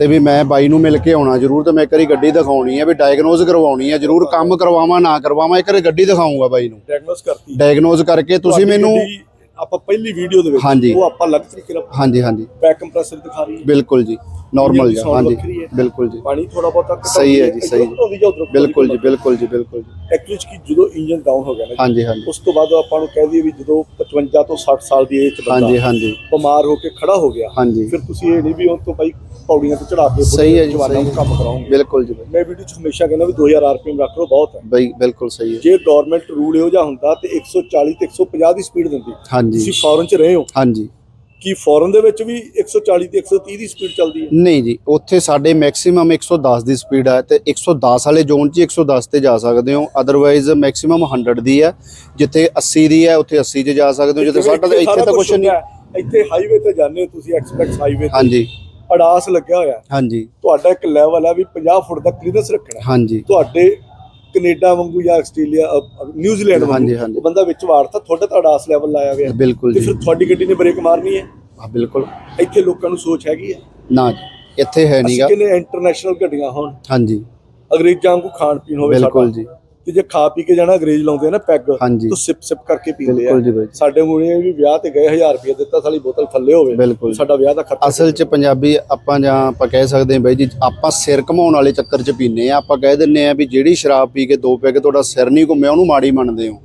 ਤੇ ਵੀ ਮੈਂ ਬਾਈ ਨੂੰ ਮਿਲ ਕੇ ਆਉਣਾ ਜ਼ਰੂਰ ਤੇ ਮੈਂ ਇੱਕ ਵਾਰੀ ਗੱਡੀ ਦਿਖਾਉਣੀ ਹੈ ਵੀ ਡਾਇਗਨੋਜ਼ ਕਰਵਾਉਣੀ ਹੈ ਜ਼ਰੂਰ ਕੰਮ ਕਰਵਾਵਾਂ ਨਾ ਕਰਵਾਵਾਂ ਇੱਕ ਵਾਰੀ ਗੱਡੀ ਦਿਖਾਉਂਗਾ ਬਾਈ ਨੂੰ। ਡਾਇਗਨੋਸ ਕਰਤੀ। ਕਰਕੇ ਤੁਸੀਂ ਮੈਨੂੰ ਆਪਾਂ ਪਹਿਲੀ ਵੀਡੀਓ ਦੇ ਵਿੱਚ। ਉਹ ਆਪਾਂ ਅਲੱਗ ਤਰੀਕੇ ਨਾਲ ਹਾਂਜੀ ਹਾਂਜੀ। ਬੈਕ ਕੰਪਰੈਸਰ ਦਿਖਾ ਰਹੀ ਹੈ। ਬਿਲਕੁਲ ਜੀ ਨਾਰਮਲ ਜੀ ਹਾਂਜੀ। ਬਿਲਕੁਲ ਜੀ। ਪਾਣੀ ਥੋੜਾ ਬਹੁਤਾ ਸਹੀ ਹੈ ਜੀ, ਸਹੀ। ਬਿਲਕੁਲ ਜੀ ਬਿਲਕੁਲ ਜੀ ਬਿਲਕੁਲ ਜੀ। ਐਕਚੁਅਲੀ ਕੀ ਜਦੋਂ ਇੰਜਨ ਡਾਊਨ ਹੋ ਗਿਆ ਨਾ ਹਾਂਜੀ ਹਾਂਜੀ। ਉਸ ਤੋਂ ਬਾਅਦ ਆਪਾਂ ਨੂੰ ਕਹਿ ਦਈਏ ਵੀ ਜਦੋਂ 55 ਤੋਂ 60 ਸਾਲ ਦੀ ਏਜ ਚ ਹਾਂਜੀ ਬੰਦਾ ਹਾਂਜੀ। ਬਿਮਾਰ ਹੋ ਕੇ ਖੜਾ ਹੋ ਗਿਆ ਹਾਂਜੀ। ਫਿਰ ਤੁਸੀਂ ਇਹ ਨਹੀਂ ਵੀ ਉਹ ਤੋਂ ਬਾਈ ਪੌੜੀਆਂ ਤੇ ਚੜਾ ਕੇ ਸਹੀ ਹੈ ਜੀ, ਜਵਾਨਾਂ ਨੂੰ। ਕੰਮ ਕਰਾਉਂਗੇ। ਬਿਲਕੁਲ ਜੀ। ਮੈਂ ਵੀਡੀਓ ਚ ਹਮੇਸ਼ਾ ਕਹਿੰਦਾ ਵੀ 2000 ਆਰਪੀਐਮ ਰੱਖ ਲਓ ਬਹੁਤ ਹੈ। ਬਾਈ ਬਿਲਕੁਲ ਸਹੀ ਹੈ। ਜੇ ਗਵਰਨਮੈਂਟ ਰੂਲ ਇਹੋ ਜਿਹਾ ਹੁੰਦਾ ਤੇ 140 ਤੇ 150 ਦੀ ਸਪੀਡ ਦਿੰਦੀ। ਹਾਂਜੀ। ਤੁਸੀਂ ਫੋਰਨ ਚ ਰਹੇ ਹੋ। ਹਾਂਜੀ। ਕੀ ਫੋਰਨ ਦੇ ਵਿੱਚ ਵੀ 140 ਤੇ 130 ਦੀ ਸਪੀਡ ਚੱਲਦੀ ਹੈ? ਨਹੀਂ ਜੀ ਉੱਥੇ ਸਾਡੇ ਮੈਕਸਿਮਮ 110 ਦੀ ਸਪੀਡ ਹੈ ਤੇ 110 ਵਾਲੇ ਜ਼ੋਨ 'ਚ ਹੀ 110 ਤੇ ਜਾ ਸਕਦੇ ਹੋ। ਅਦਰਵਾਈਜ਼ ਮੈਕਸਿਮਮ 100 ਦੀ ਹੈ। ਜਿੱਥੇ 80 ਦੀ ਹੈ ਉੱਥੇ 80 'ਚ ਜਾ ਸਕਦੇ ਹੋ। ਜਿੱਥੇ 60 ਤੇ ਇੱਥੇ ਤਾਂ ਕੁਝ ਨਹੀਂ। ਇੱਥੇ ਹਾਈਵੇ ਤੇ ਜਾਂਦੇ ਹੋ ਤੁਸੀਂ ਐਕਸਪ੍ਰੈਸ ਹਾਈਵੇ ਹਾਂਜੀ। ਅਡਾਸ ਲੱਗਿਆ ਹੋਇਆ। ਹਾਂਜੀ। ਤੁਹਾਡਾ ਇੱਕ ਲੈਵਲ ਹੈ ਵੀ 50 ਫੁੱਟ ਦਾ ਕਲੀਅਰੈਂਸ ਰੱਖਣਾ। ਹਾਂਜੀ। ਤੁਹਾਡੇ ਕੈਨੇਡਾ ਵਾਂਗੂ ਜਾਂ ਆਸਟ੍ਰੇਲੀਆ ਅ, ਨਿਊਜ਼ੀਲੈਂਡ ਵਾਂਗੂ ਹਾਂਜੀ, ਹਾਂਜੀ। ਉਹ ਬੰਦਾ ਵਿੱਚ ਵਾੜਤਾ ਤੁਹਾਡੇ ਤਾਂ ਅਡਾਸ ਲੈਵਲ ਲਾਇਆ ਹੋਇਆ। ਬਿਲਕੁਲ ਤੇ ਜੀ। ਫਿਰ ਤੁਹਾਡੀ ਗੱਡੀ ਨੇ ਬ੍ਰੇਕ ਮਾਰਨੀ ਹੈ। ਹਾਂ ਬਿਲਕੁਲ। ਇੱਥੇ ਲੋਕਾਂ ਨੂੰ ਸੋਚ ਹੈਗੀ ਹੈ? ਨਾ ਜੀ ਇੱਥੇ ਹੈ ਅਸੀਂ ਨਹੀਂਗਾ ਕਹਿੰਦੇ ਇੰਟਰਨੈਸ਼ਨਲ ਗੱਡੀਆਂ ਹੋਣ। ਹਾਂਜੀ। ਅੰਗਰੇਜ਼ਾਂ ਵਾਂਗੂ ਖਾਣ ਪੀਣ ਹੋਵੇ ਬਿਲਕੁਲ ਸਾਡਾ। ਜੀ। ਤੇ ਜੇ ਖਾ ਪੀ ਕੇ ਜਾਣਾ ਅੰਗਰੇਜ਼ ਲਾਉਂਦੇ ਆ ਨਾ ਪੈਗ ਹਾਂਜੀ। ਤਾਂ ਸਿਪ ਸਿਪ ਕਰਕੇ ਪੀਂਦੇ ਆ। ਬਿਲਕੁਲ ਜੀ ਬਾਈ ਸਾਡੇ ਮੁੰਡੇ ਵੀ ਵਿਆਹ ਤੇ ਗਏ 1000 ਰੁਪਏ ਦਿੱਤਾ ਸਾਲੀ ਬੋਤਲ ਥੱਲੇ ਹੋਵੇ। ਬਿਲਕੁਲ। ਸਾਡਾ ਵਿਆਹ ਦਾ ਖਰਚਾ ਅਸਲ 'ਚ ਪੰਜਾਬੀ ਆਪਾਂ ਜਾਂ ਆਪਾਂ ਕਹਿ ਸਕਦੇ ਹਾਂ ਬਾਈ ਜੀ ਆਪਾਂ ਸਿਰ ਘਮਾਉਣ ਵਾਲੇ ਚੱਕਰ 'ਚ ਪੀਨੇ ਆ ਆਪਾਂ ਕਹਿ ਦਿੰਨੇ ਆ ਵੀ ਜਿਹੜੀ ਸ਼ਰਾਬ ਪੀ ਕੇ ਦੋ ਪੈਗ ਤੁਹਾਡਾ ਸਿਰ ਨਹੀਂ ਘੁੰਮਿਆ ਉਹਨੂੰ ਮਾੜੀ ਮੰਨਦੇ ਹੋ।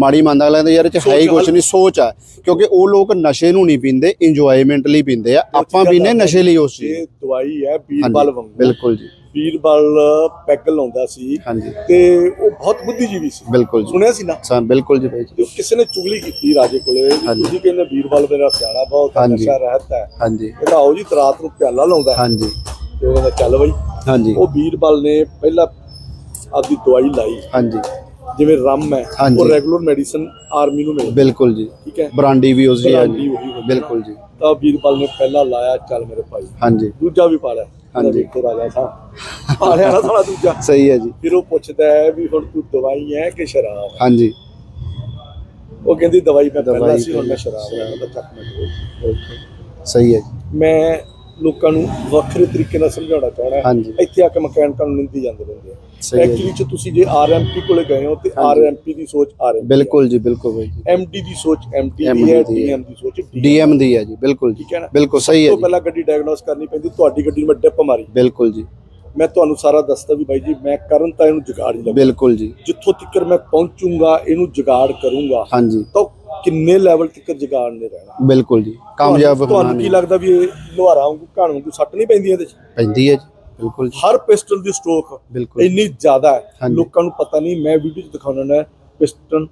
ਮਾੜੀ ਮੰਨਦਾ ਅਗਲਾ ਕਹਿੰਦਾ ਯਾਰ ਇਹ 'ਚ ਹੈ ਹੀ ਕੁਝ ਨਹੀਂ ਸੋਚ ਆ। ਕਿਉਂਕਿ ਉਹ ਲੋਕ ਨਸ਼ੇ ਨੂੰ ਨਹੀਂ ਪੀਂਦੇ ਇੰਜੋਇਮੈਂਟ ਲਈ ਪੀਂਦੇ ਆ। ਆਪਾਂ ਪੀਨੇ ਨਸ਼ੇ ਲਈ ਉਸ ਚੀਜ਼ ਇਹ ਦਵਾਈ ਹੈ ਬੀਰਬਲ ਵਾਂਗੂ। ਬਿਲਕੁਲ ਜੀ। ਬੀਰਬਲ ਪੈਗ ਲਾਉਂਦਾ ਸੀ ਹਾਂਜੀ। ਤੇ ਉਹ ਬਹੁਤ ਬੁੱਧੀਜੀਵੀ ਸੀ। ਬਿਲਕੁਲ ਜੀ। ਸੁਣਿਆ ਸੀ ਨਾ? ਸਾ ਬਿਲਕੁਲ ਜੀ ਤੇ ਕਿਸੇ ਨੇ ਚੁਗਲੀ ਕੀਤੀ ਰਾਜੇ ਕੋਲੇ। ਤੁਸੀਂ ਕਹਿੰਦੇ ਬੀਰਬਲ ਮੇਰਾ ਸਿਆਣਾ ਬਹੁਤ। ਨਸ਼ਾ ਰਹਿਤ ਹੈ। ਹਾਂਜੀ। ਕਹਿੰਦਾ ਆਓ ਜੀ ਰਾਤ ਨੂੰ ਪਿਆਲਾ ਲਾਉਂਦਾ। ਹਾਂਜੀ। ਤੇ ਉਹ ਕਹਿੰਦਾ ਚੱਲ ਬਈ। ਹਾਂਜੀ। ਉਹ ਬੀਰਬਲ ਨੇ ਪਹਿਲਾਂ ਆਪਦੀ ਦਵਾਈ ਲਾਈ। ਹਾਂਜੀ। ਜਿਵੇਂ ਰਮ ਹੈ। ਉਹ ਰੈਗੂਲਰ ਮੈਡੀਸਨ ਆਰਮੀ ਨੂੰ ਮਿਲਦੀ। ਬਿਲਕੁਲ ਜੀ। ਠੀਕ ਹੈ? ਬਰਾਂਡੀ ਵੀ ਉਸ ਜੀ। ਬਿਲਕੁਲ ਜੀ। ਤਾਂ ਬੀਰਬਲ ਨੇ ਪਹਿਲਾਂ ਲਾਇਆ ਚੱਲ ਮੇਰੇ ਭਾਈ। ਹਾਂਜੀ। ਦੂਜਾ ਵੀ ਪਾ ਲਿਆ ਹਾਂਜੀ। ਵੇਖੋ ਰਾਜਾ ਸਾਹਿਬ ਲਿਆ ਨਾ ਸਾਲਾ ਦੂਜਾ। ਸਹੀ ਹੈ ਜੀ। ਫਿਰ ਉਹ ਪੁੱਛਦਾ ਹੈ ਵੀ ਹੁਣ ਤੂੰ ਦਵਾਈ ਹੈ ਕਿ ਸ਼ਰਾਬ ਹਾਂਜੀ। ਉਹ ਕਹਿੰਦੀ ਦਵਾਈ ਮੈਂ ਪਹਿਲਾਂ ਸੀ ਹੁਣ ਮੈਂ ਸ਼ਰਾਬ ਹੈ ਮੈਂ ਚੱਕ ਮੈਂ ਸਹੀ ਹੈ ਜੀ। ਮੈਂ ਲੋਕਾਂ ਨੂੰ ਵੱਖਰੇ ਤਰੀਕੇ ਨਾਲ ਸਮਝਾਉਣਾ ਚਾਹਣਾ ਹਾਂਜੀ। ਇੱਥੇ ਆ ਕੇ ਮਕੈਨਿਕਾਂ ਨੂੰ ਨਿੰਦੀ ਜਾਂਦੇ ਰਹਿੰਦੇ ਆ। ਸਹੀ ਹੈ ਜੀ। ਐਕਚੁਅਲੀ ਚ ਤੁਸੀਂ ਜੇ ਆਰਐਮਪੀ ਕੋਲੇ ਗਏ ਹੋ ਤੇ ਹਾਂਜੀ। ਆਰਐਮਪੀ ਦੀ ਸੋਚ ਆਰਐਮਪੀ ਬਿਲਕੁਲ ਜੀ ਬਿਲਕੁਲ ਬਾਈ। ਜੀ ਐਮਡੀ ਦੀ ਸੋਚ ਐਮਡੀ ਦੀ ਹੈ ਦੀ ਹੈ। ਡੀਐਮ ਦੀ ਸੋਚ DM ਡੀਐਮ ਦੀ ਹੈ ਜੀ ਬਿਲਕੁਲ ਜੀ। ਠੀਕ ਹੈ ਨਾ? ਬਿਲਕੁਲ ਸਹੀ ਹੈ ਤੋਂ ਜੀ। ਪਹਿਲਾਂ ਗੱਡੀ ਡਾਇਗਨੋਸ ਕਰਨੀ ਪੈਂਦੀ ਤੁਹਾਡੀ ਗੱਡੀ ਨੂੰ ਮੈਂ ਡਿੱਪ ਮਾਰੀ। ਬਿਲਕੁਲ ਜੀ। ਮੈਂ ਤੁਹਾਨੂੰ ਸਾਰਾ ਦੱਸਦਾ ਵੀ ਬਾਈ ਜੀ ਮੈਂ ਕਰਨ ਤਾਂ ਇਹਨੂੰ ਜੁਗਾੜ ਹੀ ਲੱਗਾ ਬਿਲਕੁਲ ਜੀ। ਜਿੱਥੋਂ ਤੱਕ ਮੈਂ ਪਹੁੰਚੂਗਾ ਇਹਨੂੰ ਜੁਗਾੜ ਕਰੂੰਗਾ। ਹਾਂਜੀ। ਤਾਂ ਕਿੰਨੇ ਲੈਵਲ ਤੱਕ ਜੁਗਾੜ ਨੇ ਰਹਿਣਾ। ਬਿਲਕੁਲ ਜੀ ਕਾਮਯਾਬ ਹੋਣਾ ਤੁਹਾਨੂੰ ਕੀ ਲੱਗਦਾ ਵੀ ਇਹ ਲੋਹਾਰਾਂ ਵਾਂਗੂ ਘਾਣ ਵਾਂਗੂ ਸੱਟ ਨਹੀਂ ਪੈਂਦੀ ਇਹਦੇ ਚ? ਪੈਂਦੀ ਹੈ ਜੀ ਬਿਲਕੁਲ ਜੀ। ਹਰ ਪਿਸਟਨ ਦੀ ਸਟ੍ਰੋਕ ਇੰਨੀ ਜ਼ਿਆਦਾ ਹੈ। ਲੋਕਾਂ ਨੂੰ ਪਤਾ ਨਹੀਂ ਮੈਂ ਵੀਡੀਓ 'ਚ ਦਿਖਾਉਣਾ ਨਾ ਪਿਸਟਨ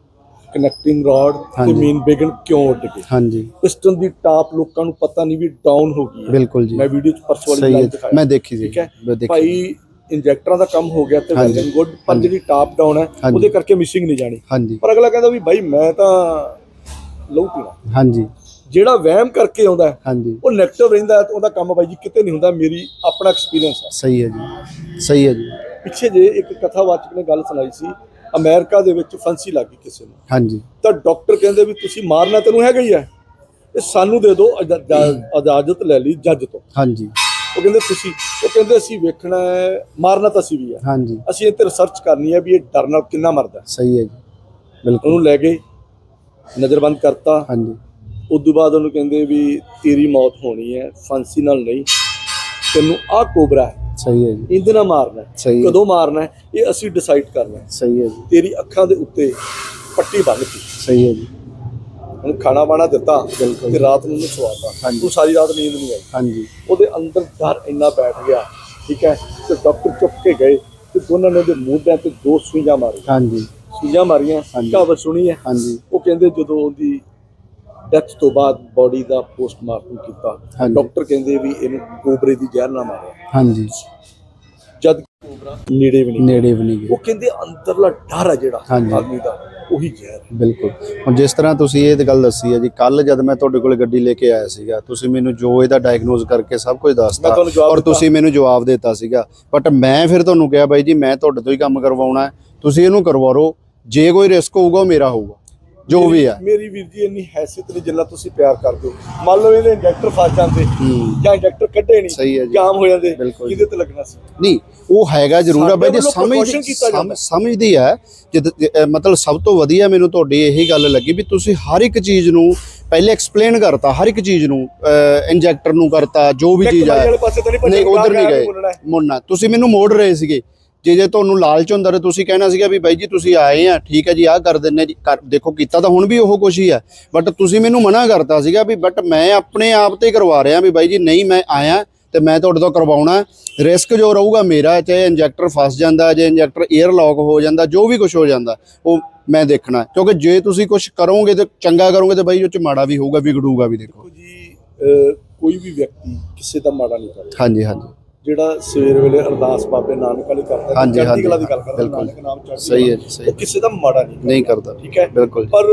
ਕਨੈਕਟਿੰਗ ਰੋਡ ਤੇ ਹਾਂਜੀ। ਮੇਨ ਬਿਗਨ ਕਿਉਂ ਉੱਡ ਗਏ ਹਾਂਜੀ। ਪਿਸਟਨ ਦੀ ਟਾਪ ਲੋਕਾਂ ਨੂੰ ਪਤਾ ਨਹੀਂ ਵੀ ਡਾਊਨ ਹੋ ਗਈ ਹੈ। ਬਿਲਕੁਲ ਜੀ। ਮੈਂ ਵੀਡੀਓ 'ਚ ਪਰਸੋਂ ਵਾਲੀ ਸਹੀ ਹੈ ਲਾਈਵ ਜੀ। ਦਿਖਾਇਆ ਮੈਂ ਦੇਖੀ ਸੀ। ਠੀਕ ਹੈ? ਮੈਂ ਦੇਖੀ ਭਾਈ ਇੰਜੈਕਟਰਾਂ ਦਾ ਕੰਮ ਹੋ ਗਿਆ ਤੇ ਹਾਂਜੀ। ਗੁੱਡ ਪਰ ਹਾਂਜੀ। ਜਿਹੜੀ ਟਾਪ ਡਾਊਨ ਹੈ ਹਾਂਜੀ। ਉਹਦੇ ਕਰਕੇ ਮਿਸਿੰਗ ਨਹੀਂ ਜਾਣੀ। ਹਾਂਜੀ। ਪਰ ਅਗਲਾ ਕਹਿੰਦਾ ਵੀ ਭਾਈ ਮੈਂ ਤਾਂ ਲਹੂ ਪੀਣਾ। ਹਾਂਜੀ। ਜਿਹੜਾ ਵਹਿਮ ਕਰਕੇ ਆਉਂਦਾ ਹੈ, ਹਾਂਜੀ। ਉਹ ਨੈਗੇਟਿਵ ਰਹਿੰਦਾ ਹੈ ਤੇ ਉਹਦਾ ਕੰਮ ਬਾਈ ਜੀ ਕਿਤੇ ਨਹੀਂ ਹੁੰਦਾ ਮੇਰੀ ਆਪਣਾ ਐਕਸਪੀਰੀਅੰਸ ਹੈ। ਸਹੀ ਹੈ ਜੀ। ਸਹੀ ਹੈ ਜੀ। ਪਿੱਛੇ ਜੇ ਇੱਕ ਕਥਾਵਾਚਕ ਨੇ ਗੱਲ ਸੁਣਾਈ ਸੀ ਅਮਰੀਕਾ ਦੇ ਵਿੱਚ ਫਾਂਸੀ ਲੱਗੀ ਕਿਸੇ ਨੂੰ। ਹਾਂਜੀ। ਤਾਂ ਡਾਕਟਰ ਕਹਿੰਦੇ ਵੀ ਤੁਸੀਂ ਮਾਰਨਾ ਤੈਨੂੰ ਹੈਗਾ ਹੀ ਹੈ। ਇਹ ਸਾਨੂੰ ਦੇ ਦਿਓ ਇਜਾ- ਇਜਾ- ਇਜਾਜ਼ਤ ਲੈ ਲਈ ਜੱਜ ਤੋਂ। ਹਾਂਜੀ। ਉਹ ਕਹਿੰਦੇ ਤੁਸੀਂ ਉਹ ਕਹਿੰਦੇ ਅਸੀਂ ਵੇਖਣਾ ਹੈ ਮਾਰਨਾ ਤਾਂ ਅਸੀਂ ਵੀ ਹੈ। ਹਾਂਜੀ। ਅਸੀਂ ਇਹ ਤੇ ਰਿਸਰਚ ਕਰਨੀ ਹੈ ਵੀ ਇਹ ਡਰ ਨਾਲ ਕਿੰਨਾ ਮਰਦਾ। ਸਹੀ ਹੈ ਜੀ। ਬਿਲਕੁਲ। ਉਹਨੂੰ ਲੈ ਗਏ ਨਜ਼ਰਬੰਦ ਕਰਤਾ। ਹਾਂਜੀ। ਉਸ ਤੋਂ ਬਾਅਦ ਉਹਨੂੰ ਕਹਿੰਦੇ ਵੀ ਤੇਰੀ ਮੌਤ ਹੋਣੀ ਹੈ ਫਾਂਸੀ ਨਾਲ ਨਹੀਂ। ਤੈਨੂੰ ਆਹ ਕੋਬਰਾ ਹੈ। ਸਹੀ ਹੈ ਜੀ। ਇਹਦੇ ਨਾਲ ਮਾਰਨਾ ਹੈ। ਕਦੋਂ ਮਾਰਨਾ ਹੈ ਇਹ ਅਸੀਂ ਡਿਸਾਈਡ ਕਰਨਾ ਹੈ। ਸਹੀ ਹੈ ਜੀ। ਤੇਰੀ ਅੱਖਾਂ ਦੇ ਉੱਤੇ ਪੱਟੀ ਬੰਨ੍ਹਤੀ ਸਹੀ ਹੈ ਜੀ। ਉਹਨੂੰ ਖਾਣਾ ਬਾਣਾ ਦਿੱਤਾ। ਤੇ ਰਾਤ ਨੂੰ ਉਹਨੂੰ ਸਵਾਤਾ। ਉਹ ਸਾਰੀ ਰਾਤ ਨੀਂਦ ਨਹੀਂ ਆਈ। ਹਾਂਜੀ। ਉਹਦੇ ਅੰਦਰ ਡਰ ਇੰਨਾ ਬੈਠ ਗਿਆ ਠੀਕ ਹੈ ਤੇ ਡਾਕਟਰ ਚੁੱਕ ਕੇ ਗਏ ਤੇ ਦੋਨਾਂ ਨੇ ਉਹਦੇ ਮੂੰਹ ਤੇ ਦੋ ਸੂਈਆਂ ਮਾਰੀਆਂ। ਹਾਂਜੀ। ਸੂਈਆਂ ਮਾਰੀਆਂ। ਕਹਾਵਤ ਸੁਣੀ ਹੈ। ਹਾਂਜੀ। ਉਹ ਕਹਿੰਦੇ ਜਦੋਂ ਉਹਦੀ ਡੈਥ ਤੋਂ ਬਾਅਦ ਬੋਡੀ ਦਾ ਪੋਸਟਮਾਰਟਮ ਕੀਤਾ। ਹਾਂਜੀ। ਡਾਕਟਰ ਕਹਿੰਦੇ ਵੀ ਇਹਨੂੰ ਕੋਬਰੇ ਦੀ ਜ਼ਹਿਰ ਨਾ ਮਾਰਿਆ। ਹਾਂਜੀ। ਜਦ ਕੋਬਰਾ ਨੇੜੇ ਵੀ ਨਹੀਂ ਨੇੜੇ ਵੀ ਨਹੀਂ ਗਏ ਉਹ ਕਹਿੰਦੇ ਅੰਦਰਲਾ ਡਰ ਆ ਜਿਹੜਾ ਹਾਂਜੀ। ਆਦਮੀ ਦਾ ਉਹੀ ਜ਼ਹਿਰ। ਹੈ। ਬਿਲਕੁਲ। ਹੁਣ ਜਿਸ ਤਰ੍ਹਾਂ ਤੁਸੀਂ ਇਹ ਗੱਲ ਦੱਸੀ ਹੈ ਜੀ ਕੱਲ ਜਦ ਮੈਂ ਤੁਹਾਡੇ ਕੋਲ ਗੱਡੀ ਲੈ ਕੇ ਆਇਆ ਸੀਗਾ ਤੁਸੀਂ ਮੈਨੂੰ ਜੋ ਇਹਦਾ ਡਾਇਗਨੋਸ ਕਰਕੇ ਸਭ ਕੁਝ ਮੈਂ ਦੱਸਤਾ ਤੁਹਾਨੂੰ ਜਵਾਬ ਔਰ ਦਿੱਤਾ। ਤੁਸੀਂ ਮੈਨੂੰ ਜਵਾਬ ਦਿੱਤਾ ਸੀਗਾ। ਬਟ ਮੈਂ ਫਿਰ ਤੁਹਾਨੂੰ ਕਿਹਾ ਬਾਈ ਜੀ ਮੈਂ ਤੁਹਾਡੇ ਤੋਂ ਹੀ ਕੰਮ ਕਰਵਾਉਣਾ ਹੈ। ਤੁਸੀਂ ਇਹਨੂੰ ਕਰਵਾਓ ਜੇ ਕੋਈ ਰਿਸਕ ਹੋਊਗਾ ਉਹ ਮੇਰਾ ਹੋਊਗਾ। ਜੋ ਵੀ ਹੈ ਮੇਰੀ ਵੀਰ ਜੀ ਇੰਨੀ ਹੈਸੀਅਤ ਨਹੀਂ ਜਿੰਨਾ ਤੁਸੀਂ ਪਿਆਰ ਕਰਦੇ ਹੋ। ਮੰਨ ਲਓ ਇਹਦੇ ਇੰਜੈਕਟਰ ਫਸ ਜਾਂਦੇ ਜਾਂ ਇੰਜੈਕਟਰ ਕੱਢੇ ਨਹੀਂ। ਜਾਮ ਹੋ ਜਾਂਦੇ। ਕਿਹਦੇ ਤੇ ਲੱਗਣਾ ਸੀ? ਨਹੀਂ ਉਹ ਹੈਗਾ ਜ਼ਰੂਰ ਆ ਬਾਈ ਜੀ ਸਮਝ ਸਮਝਦੀ ਅਹ ਮਤਲਬ ਸਭ ਤੋਂ ਵਧੀਆ ਮੈਨੂੰ ਤੁਹਾਡੀ ਇਹੀ ਗੱਲ ਲੱਗੀ ਵੀ ਤੁਸੀਂ ਹਰ ਇੱਕ ਚੀਜ਼ ਨੂੰ ਪਹਿਲੇ ਐਕਸਪਲੇਨ ਕਰਤਾ ਹਰ ਇੱਕ ਚੀਜ਼ ਨੂੰ ਇੰਜੈਕਟਰ ਨੂੰ ਕਰਤਾ ਜੋ ਵੀ ਚੀਜ਼ ਤਾਂ ਨਹੀਂ ਉਧਰ ਨਹੀਂ ਗਏ। ਮੁੰਨਾ ਤੁਸੀਂ ਮੈਨੂੰ ਮੋੜ ਰਹੇ ਸੀਗੇ। ਜੇ ਜੇ ਤੁਹਾਨੂੰ ਲਾਲਚ ਹੁੰਦਾ ਤਾਂ ਤੁਸੀਂ ਕਹਿਣਾ ਸੀਗਾ ਵੀ ਬਾਈ ਜੀ ਤੁਸੀਂ ਆਏ ਆ ਠੀਕ ਹੈ ਜੀ ਆਹ ਕਰ ਦਿੰਨੇ ਜੀ ਦੇਖੋ ਕੀਤਾ ਤਾਂ ਹੁਣ ਵੀ ਉਹ ਕੁਛ ਹੀ ਹੈ ਬਟ ਤੁਸੀਂ ਮੈਨੂੰ ਮਨਾ ਕਰਤਾ ਸੀਗਾ ਵੀ ਬਟ ਮੈਂ ਆਪਣੇ ਆਪ ਤੇ ਕਰਵਾ ਰਿਹਾ ਵੀ ਬਾਈ ਜੀ ਨਹੀਂ ਮੈਂ ਆਇਆ ਤੇ ਮੈਂ ਤੁਹਾਡੇ ਤੋਂ ਕਰਵਾਉਣਾ। ਰਿਸਕ ਜੋ ਰਹੂਗਾ ਮੇਰਾ ਚਾਹੇ ਇੰਜੈਕਟਰ ਫਸ ਜਾਂਦਾ ਜੇ ਇੰਜੈਕਟਰ 에ਅਰ ਲੌਕ ਹੋ ਜਾਂਦਾ ਜੋ ਵੀ ਕੁਝ ਹੋ ਜਾਂਦਾ ਉਹ ਮੈਂ ਦੇਖਣਾ। ਕਿਉਂਕਿ ਜੇ ਤੁਸੀਂ ਕੁਝ ਕਰੋਗੇ ਤੇ ਚੰਗਾ ਕਰੋਗੇ ਤੇ ਬਾਈ ਉਹ ਚ ਮਾੜਾ ਵੀ ਹੋਊਗਾ ਵਿਗੜੂਗਾ ਵੀ ਦੇਖੋ। ਜੀ ਕੋਈ ਵੀ ਵਿਅਕਤੀ ਕਿਸੇ ਦਾ ਮਾੜਾ ਨਹੀਂ ਕਰਦਾ। ਹਾਂਜੀ ਹਾਂਜੀ। ਜਿਹੜਾ ਸਵੇਰ ਵੇਲੇ ਅਰਦਾਸ ਬਾਬੇ ਨਾਨਕ ਵਾਲੀ ਕਰਦਾ ਹਾਂਜੀ, ਹਾਂਜੀ, ਕਲਾ ਦੀ ਗੱਲ ਕਰਦਾ ਬਿਲਕੁਲ। ਨਾਨਕ ਨਾਮ ਚੜ੍ਹਦੀ ਸਹੀ ਹੈ। ਜੀ, ਸਹੀ ਉਹ ਕਿਸੇ ਦਾ ਮਾੜਾ ਨਹੀਂ ਨਹੀਂ ਕਰਦਾ ਠੀਕ ਹੈ? ਬਿਲਕੁਲ ਜੀ, ਪਰ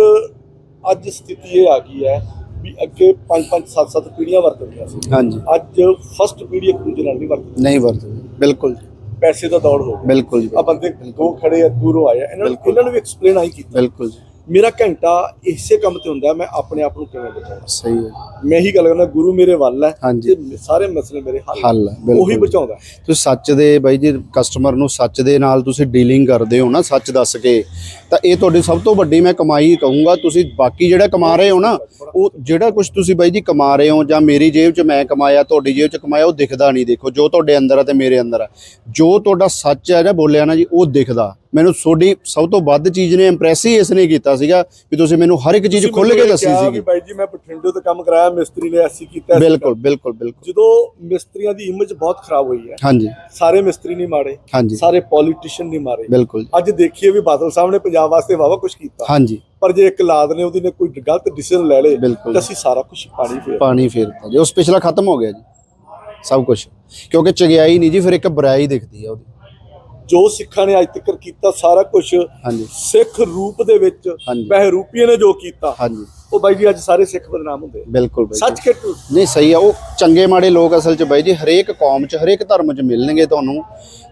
ਅੱਜ ਸਥਿਤੀ ਇਹ ਆ ਗਈ ਹੈ ਵੀ ਅੱਗੇ 5 5 7 7 ਪੀੜ੍ਹੀਆਂ ਵਰਤਦੀਆਂ ਸੀ। ਹਾਂਜੀ। ਅੱਜ ਫਸਟ ਪੀੜ੍ਹੀ ਇੱਕ ਦੂਜੇ ਨਾਲ ਨਹੀਂ ਵਰਤਦੀ। ਨਹੀਂ ਵਰਤਦੇ ਬਿਲਕੁਲ ਜੀ, ਪੈਸੇ ਦਾ ਦੌੜ ਹੋ ਗਿਆ ਬਿਲਕੁਲ ਜੀ ਆ ਬੰਦੇ ਦੋ ਖੜੇ ਆ ਦੂਰੋਂ ਆਏ ਆ ਇਹਨਾਂ ਨੂੰ ਬਿਲਕੁਲ। ਇਹਨਾਂ ਨੂੰ ਵੀ ਐਕਸਪਲੇਨ ਆਈ ਕੀਤਾ। ਬਿਲਕੁਲ ਜੀ। ਮੇਰਾ ਘੰਟਾ ਇਸੇ ਕੰਮ ਤੇ ਹੁੰਦਾ ਮੈਂ ਆਪਣੇ ਆਪ ਨੂੰ ਕਿਵੇਂ ਬਚਾਉਣਾ ਸਹੀ ਹੈ। ਮੈਂ ਹੀ ਗੱਲ ਕਰਦਾ ਗੁਰੂ ਮੇਰੇ ਵੱਲ ਹੈ ਹਾਂਜੀ। ਤੇ ਸਾਰੇ ਮਸਲੇ ਮੇਰੇ ਹੱਲ ਹੈ, ਉਹੀ। ਬਚਾਉਂਦਾ ਤੁਸੀਂ ਸੱਚ ਦੇ ਬਾਈ ਜੀ ਕਸਟਮਰ ਨੂੰ ਸੱਚ ਦੇ ਨਾਲ ਤੁਸੀਂ ਡੀਲਿੰਗ ਕਰਦੇ ਹੋ ਨਾ ਸੱਚ ਦੱਸ ਕੇ ਤਾਂ ਇਹ ਤੁਹਾਡੀ ਸਭ ਤੋਂ ਵੱਡੀ ਮੈਂ ਕਮਾਈ ਕਹੂੰਗਾ। ਤੁਸੀਂ ਬਾਕੀ ਜਿਹੜਾ ਕਮਾ ਰਹੇ ਹੋ ਨਾ ਉਹ ਜਿਹੜਾ ਕੁਝ ਤੁਸੀਂ ਬਾਈ ਜੀ ਕਮਾ ਰਹੇ ਹੋ ਜਾਂ ਮੇਰੀ ਜੇਬ 'ਚ ਮੈਂ ਕਮਾਇਆ ਤੁਹਾਡੀ ਜੇਬ 'ਚ ਕਮਾਇਆ ਉਹ ਦਿਖਦਾ ਨਹੀਂ। ਦੇਖੋ ਜੋ ਤੁਹਾਡੇ ਅੰਦਰ ਆ ਤੇ ਮੇਰੇ ਅੰਦਰ ਆ। ਜੋ ਤੁਹਾਡਾ ਸੱਚ ਹੈ ਨਾ ਬੋਲਿਆ ਨਾ ਜੀ ਉਹ ਦਿਖਦਾ। ਮੈਨੂੰ ਤੁਹਾਡੀ ਸਭ ਤੋਂ ਵੱਧ ਚੀਜ਼ ਨੇ ਇੰਪ੍ਰੈਸ ਹੀ ਇਸ ਨੇ ਕੀਤਾ ਸੀਗਾ ਵੀ ਤੁਸੀਂ ਮੈਨੂੰ ਹਰ ਇੱਕ ਚੀਜ਼ ਮੈਨੂੰ ਕੇ ਦੱਸੀ ਸੀਗੀ। ਬਾਈ ਜੀ ਮੈਂ ਬਠਿੰਡੇ ਤੋਂ ਕੰਮ ਕਰਾਇਆ ਮਿਸਤਰੀ ਨੇ ਐਸੀ ਕੀਤਾ ਬਿਲਕੁਲ ਬਿਲਕੁਲ ਬਿਲਕੁਲ। ਜਦੋਂ ਮਿਸਤਰੀਆਂ ਦੀ ਇਮੇਜ ਬਹੁਤ ਖਰਾਬ ਹੋਈ ਹੈ ਹਾਂਜੀ। ਸਾਰੇ ਮਿਸਤਰੀ ਨਹੀਂ ਹਾਂਜੀ। ਸਾਰੇ ਪੋਲੀਟੀਸ਼ੀਅਨ ਨਹੀਂ ਮਾਰੇ। ਬਿਲਕੁਲ। ਅੱਜ ਦੇਖੀਏ ਵੀ ਬਾਦਲ ਸਾਹਿਬ ਨੇ ਪੰਜਾਬ ਵਾਸਤੇ ਵਾਵਾ ਕੁਝ ਕੀਤਾ। ਹਾਂਜੀ। ਪਰ ਜੇ ਇੱਕ ਲਾਦ ਨੇ ਉਹਦੀ ਨੇ ਕੋਈ ਗਲਤ ਡਿਸੀਜਨ ਲੈ ਲੇ ਬਿਲਕੁਲ। ਤਾਂ ਅਸੀਂ ਸਾਰਾ ਕੁਝ ਪਾਣੀ ਫੇਰ ਪਾਣੀ ਫੇਰਤਾ ਜੀ। ਉਸ ਪਿਛਲਾ ਖਤਮ ਹੋ ਗਿਆ ਜੀ ਸਭ ਕੁਝ ਕਿਉਂਕਿ ਚੰਗਿਆਈ ਨਹੀਂ ਜੀ ਫਿਰ ਇੱਕ ਬੁਰਾਈ ਦਿਖਦੀ ਆ ਉਹਦੀ। ਜੋ ਸਿੱਖਾਂ ਨੇ ਅੱਜ ਤੱਕ ਕੀਤਾ ਸਾਰਾ ਕੁਝ ਹਾਂਜੀ। ਸਿੱਖ ਰੂਪ ਦੇ ਵਿੱਚ ਹਾਂਜੀ। ਬਹਿਰੂਪੀਏ ਨੇ ਜੋ ਕੀਤਾ ਹਾਂਜੀ। ਉਹ ਬਾਈ ਜੀ ਅੱਜ ਸਾਰੇ ਸਿੱਖ ਬਦਨਾਮ ਹੁੰਦੇ ਬਿਲਕੁਲ ਬਾਈ ਸੱਚ ਕਿ ਝੂਠ? ਨਹੀਂ ਸਹੀ ਆ। ਉਹ ਚੰਗੇ ਮਾੜੇ ਲੋਕ ਅਸਲ 'ਚ ਬਾਈ ਜੀ ਹਰੇਕ ਕੌਮ 'ਚ ਹਰੇਕ ਧਰਮ 'ਚ ਮਿਲਣਗੇ ਤੁਹਾਨੂੰ।